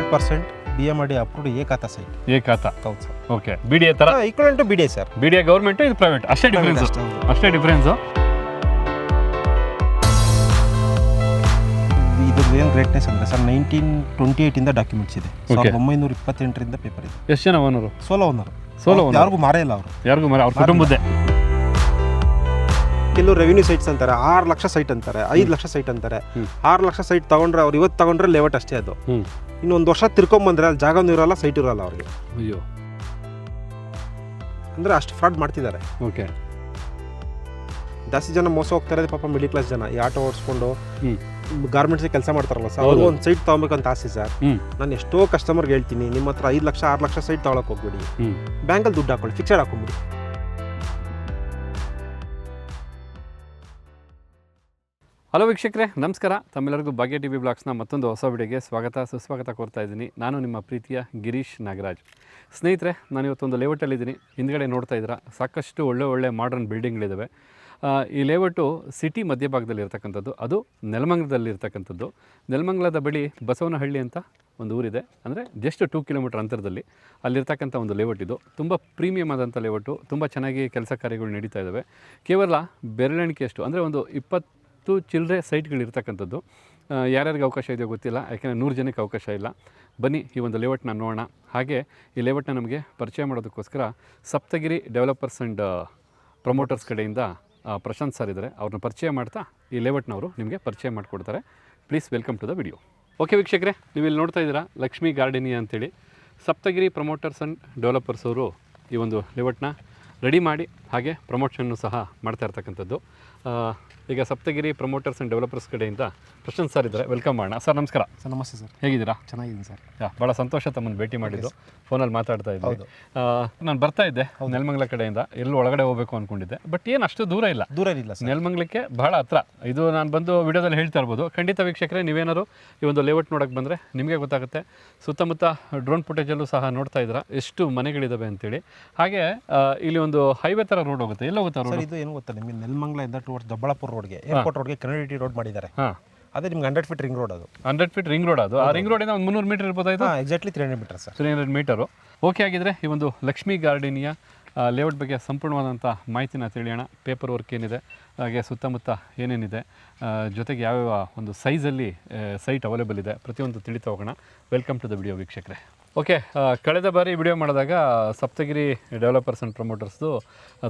Hundred percent B M D approved ಏಕಾತ site ಏಕಾತ? ಹೌದು sir okay B D A ಥರ equal to B D sir B D A government ಇದು private ಅಷ್ಟೇ difference ಅಷ್ಟೇ difference ಅಷ್ಟೇ difference ಇದು ಏನು ಗ್ರೇಟ್ನೆಸ್ ಅಂದರೆ ಸರ್ ನೈನ್ಟೀನ್ ಟ್ವೆಂಟಿ ಏಯ್ಟಿಂದ ಡಾಕ್ಯುಮೆಂಟ್ಸ್ ಇದೆ. ಸಾವಿರದ ಒಂಬೈನೂರ ಇಪ್ಪತ್ತೆಂಟರಿಂದ ಪೇಪರ್ ಇದೆ. ಎಷ್ಟು ಜನ owner solo owner Solo owner. ಯಾರಿಗೂ ಮಾರೇ ಇಲ್ಲ ಅವರು. ಯಾರಿಗೂ ಮರ ಅವ್ರ ಕುಟುಂಬದ್ದೇ. ಕೆಲವು ರೆವಿನ್ಯೂ ಸೈಟ್ಸ್ ಅಂತಾರೆ ಆರು ಲಕ್ಷ ಸೈಟ್ ಅಂತಾರೆ ಐದು ಲಕ್ಷ ಸೈಟ್ ಅಂತಾರೆ. ಆರು ಲಕ್ಷ ಸೈಟ್ ತಗೊಂಡ್ರೆ ಅವ್ರು ಇವತ್ತು ತಗೊಂಡ್ರೆ ಲೇಔಟ್ ಅಷ್ಟೇ ಅದು. ಇನ್ನೊಂದು ವರ್ಷ ತಿರ್ಕೊಂಬಂದ್ರೆ ಅಲ್ಲಿ ಜಾಗನೂ ಇರಲ್ಲ ಸೈಟ್ ಇರೋಲ್ಲ ಅವ್ರಿಗೆ. ಅಯ್ಯೋ. ಅಂದರೆ ಅಷ್ಟು ಫ್ರಾಡ್ ಮಾಡ್ತಿದ್ದಾರೆ. ಓಕೆ. ಜಾಸ್ತಿ ಜನ ಮೋಸ ಹೋಗ್ತಾ ಇರೋದು ಪಾಪ ಮಿಡಿಲ್ ಕ್ಲಾಸ್ ಜನ. ಈ ಆಟೋ ಓಡಿಸ್ಕೊಂಡು ಗಾರ್ಮೆಂಟ್ಸ್ ಕೆಲಸ ಮಾಡ್ತಾರಲ್ಲ ಸರ್. ಅವ್ರಿಗೆ ಒಂದು ಸೈಟ್ ತಗೊಬೇಕಂತ ಆಸೆ ಸರ್ ನಾನು ಎಷ್ಟೋ ಕಸ್ಟಮರ್ಗೆ ಹೇಳ್ತೀನಿ ನಿಮ್ಮ ಹತ್ರ ಐದು ಲಕ್ಷ ಆರು ಲಕ್ಷ ಸೈಟ್ ತಗೊಳಕ್ ಹೋಗ್ಬಿಡಿ. ಬ್ಯಾಂಕಲ್ಲಿ ದುಡ್ಡು ಹಾಕೊಳ್ಳಿ ಫಿಕ್ಸೆಡ್ ಹಾಕೊಂಬಿಡಿ ಹಲೋ ವೀಕ್ಷಕರೇ, ನಮಸ್ಕಾರ. ತಮ್ಮೆಲ್ಲರಿಗೂ ಭಾಗ್ಯ ಟಿ ವಿ ಬ್ಲಾಗ್ಸ್ನ ಮತ್ತೊಂದು ಹೊಸ ವಿಡಿಯೋಗೆ ಸ್ವಾಗತ, ಸುಸ್ವಾಗತ ಕೋರ್ತಾ ಇದ್ದೀನಿ. ನಾನು ನಿಮ್ಮ ಪ್ರೀತಿಯ ಗಿರೀಶ್ ನಾಗರಾಜ್. ಸ್ನೇಹಿತರೆ, ನಾನು ಇವತ್ತೊಂದು ಲೇಔಟಲ್ಲಿದ್ದೀನಿ ಹಿಂದ್ಗಡೆ ನೋಡ್ತಾ ಇದ್ದೀರಾ, ಸಾಕಷ್ಟು ಒಳ್ಳೆ ಒಳ್ಳೆ ಮಾಡರ್ನ್ ಬಿಲ್ಡಿಂಗ್ಗಳಿದ್ದಾವೆ ಈ ಲೇಔಟು ಸಿಟಿ ಮಧ್ಯಭಾಗದಲ್ಲಿ ಇರ್ತಕ್ಕಂಥದ್ದು, ಅದು ನೆಲಮಂಗಲದಲ್ಲಿ ಇರ್ತಕ್ಕಂಥದ್ದು. ನೆಲಮಂಗಲದ ಬಳಿ ಬಸವನಹಳ್ಳಿ ಅಂತ ಒಂದು ಊರಿದೆ. ಅಂದರೆ ಜಸ್ಟ್ ಟೂ ಕಿಲೋಮೀಟರ್ ಅಂತರದಲ್ಲಿ ಅಲ್ಲಿರ್ತಕ್ಕಂಥ ಒಂದು ಲೇಔಟ್ ಇದು. ತುಂಬ ಪ್ರೀಮಿಯಮ್ ಆದಂಥ ಲೇಔಟು ತುಂಬ ಚೆನ್ನಾಗಿ ಕೆಲಸ ಕಾರ್ಯಗಳು ನಡೀತಾ ಇದ್ದಾವೆ ಕೇವಲ ಬೆರಳೆಣಿಕೆಯಷ್ಟು, ಅಂದರೆ ಒಂದು ಇಪ್ಪತ್ತು ಚಿಲ್ಲರೆ ಸೈಟ್ಗಳಿರ್ತಕ್ಕಂಥದ್ದು ಯಾರ್ಯಾರಿಗೆ ಅವಕಾಶ ಇದೆಯೋ ಗೊತ್ತಿಲ್ಲ, ಯಾಕೆಂದರೆ ನೂರು ಜನಕ್ಕೆ ಅವಕಾಶ ಇಲ್ಲ. ಬನ್ನಿ ಈ ಒಂದು ಲೇಔಟ್ನ ನೋಡೋಣ. ಹಾಗೆ ಈ ಲೇಔಟ್ನ ನಮಗೆ ಪರಿಚಯ ಮಾಡೋದಕ್ಕೋಸ್ಕರ ಸಪ್ತಗಿರಿ ಡೆವಲಪರ್ಸ್ ಆ್ಯಂಡ್ ಪ್ರಮೋಟರ್ಸ್ ಕಡೆಯಿಂದ ಪ್ರಶಾಂತ್ ಸರ್ ಇದ್ದಾರೆ. ಅವ್ರನ್ನ ಪರಿಚಯ ಮಾಡ್ತಾ ಈ ಲೇಔಟ್ನವರು ನಿಮಗೆ ಪರಿಚಯ ಮಾಡಿಕೊಡ್ತಾರೆ. Please welcome to the video. Okay ವೀಕ್ಷಕರೇ, ನೀವು ಇಲ್ಲಿ ನೋಡ್ತಾ ಇದ್ದೀರಾ ಲಕ್ಷ್ಮೀ ಗಾರ್ಡನಿಯಾ ಅಂತೇಳಿ. ಸಪ್ತಗಿರಿ ಪ್ರಮೋಟರ್ಸ್ ಆ್ಯಂಡ್ ಡೆವಲಪರ್ಸ್ ಅವರು ಈ ಒಂದು ಲೇಔಟ್ನ ರೆಡಿ ಮಾಡಿ ಹಾಗೆ ಪ್ರಮೋಷನ್ನು ಸಹ ಮಾಡ್ತಾ ಇರ್ತಕ್ಕಂಥದ್ದು. ಈಗ ಸಪ್ತಗಿರಿ ಪ್ರಮೋಟರ್ಸ್ ಆ್ಯಂಡ್ ಡೆವಲಪರ್ಸ್ ಕಡೆಯಿಂದ ಪ್ರಶಾಂತ್ ಸರ್ ಇದ್ದಾರೆ. ವೆಲ್ಕಮ್ ಮಾಡೋಣ ಸರ್ ನಮಸ್ಕಾರ. ಸರ್ ನಮಸ್ತೆ ಸರ್. ಹೇಗಿದ್ದೀರಾ? ಚೆನ್ನಾಗಿದ್ದೀನಿ ಸರ್. ಯಾ, ಭಾಳ ಸಂತೋಷ ತಮ್ಮನ್ನು ಭೇಟಿ ಮಾಡಿದ್ದು. ಫೋನಲ್ಲಿ ಮಾತಾಡ್ತಾ ಇದ್ದೆ ನಾನು ಬರ್ತಾ ಇದ್ದೆ ನೆಲಮಂಗಲ ಕಡೆಯಿಂದ. ಎಲ್ಲೂ ಒಳಗಡೆ ಹೋಗಬೇಕು ಅಂದ್ಕೊಂಡಿದ್ದೆ ಬಟ್ ಏನು ಅಷ್ಟು ದೂರ ಇಲ್ಲ. ದೂರ ಇಲ್ಲ ಸರ್. ನೆಲಮಂಗಲಕ್ಕೆ ಭಾಳ ಹತ್ರ. ಇದು ನಾನು ಬಂದು ವಿಡಿಯೋದಲ್ಲಿ ಹೇಳ್ತಾ ಇರ್ಬೋದು. ಖಂಡಿತ ವೀಕ್ಷಕರೇ ನೀವೇನಾದ್ರು ಈ ಒಂದು ಲೇಔಟ್ ನೋಡೋಕ್ಕೆ ಬಂದರೆ ನಿಮಗೆ ಗೊತ್ತಾಗುತ್ತೆ. ಸುತ್ತಮುತ್ತ ಡ್ರೋನ್ ಫುಟೇಜಲ್ಲೂ ಸಹ ನೋಡ್ತಾ ಇದ್ದೀರಾ. ಎಷ್ಟು ಮನೆಗಳಿದ್ದಾವೆ ಅಂತೇಳಿ. ಹಾಗೆ ಇಲ್ಲಿ ಒಂದು ಹೈವೇ ಥರ ರೋಡ್ ಹೋಗುತ್ತೆ. ಎಲ್ಲ ಹೋಗುತ್ತೆ ಸರ್ ರೋಡ್ ಇದು ಏನು ಗೊತ್ತಾ ನಿಮಗೆ ನೆಲಮಂಗಲದಿಂದ ಟುವರ್ಡ್ಸ್ ದೊಡ್ಡಬಳ್ಳಾಪುರ ರೋಡ್ಗೆ ಏರ್ಪೋರ್ಟ್ ರೋಡ್ಗೆ ಕನೆಕ್ಟಿವಿಟಿ ರೋಡ್ ಮಾಡಿದ್ದಾರೆ. ಹಾಂ. ಅದೇ ನಿಮ್ಗೆ ಹಂಡ್ರೆಡ್ ಫೀಟ್ ರಿಂಗ್ ರೋಡ್ ಅದು. ಹಂಡ್ರೆಡ್ ಫೀಟ್ ರಿಂಗ್ ರೋಡ್ ಅದು. ಆ ರಿಂಗ್ ರೋಡಿಂದ ಒಂದು ಮುನ್ನೂರು ಮೀಟರ್ ಇರ್ಬೋದಾಯ್ತು ಇದು? Exactly three hundred meter sir three hundred meter okay ಆಗಿದ್ರೆ ಈ ಒಂದು ಲಕ್ಷ್ಮೀ ಗಾರ್ಡನಿಯ ಲೇಔಟ್ ಬಗ್ಗೆ ಸಂಪೂರ್ಣವಾದಂಥ ಮಾಹಿತಿನ ತಿಳಿಯೋಣ. ಪೇಪರ್ ವರ್ಕ್ ಏನಿದೆ ಹಾಗೆ ಸುತ್ತಮುತ್ತ ಏನೇನಿದೆ ಆ, ಜೊತೆಗೆ ಯಾವ್ಯಾವ ಒಂದು ಸೈಜಲ್ಲಿ ಸೈಟ್ ಅವೈಲೇಬಲ್ ಇದೆ ಪ್ರತಿಯೊಂದು ತಿಳಿತಾ ಹೋಗೋಣ. ವೆಲ್ಕಮ್ ಟು ದ ವಿಡಿಯೋ ವೀಕ್ಷಕರೇ. ಓಕೆ ಕಳೆದ ಬಾರಿ ವಿಡಿಯೋ ಮಾಡಿದಾಗ ಸಪ್ತಗಿರಿ ಡೆವಲಪರ್ಸ್ ಆ್ಯಂಡ್ ಪ್ರಮೋಟರ್ಸ್ದು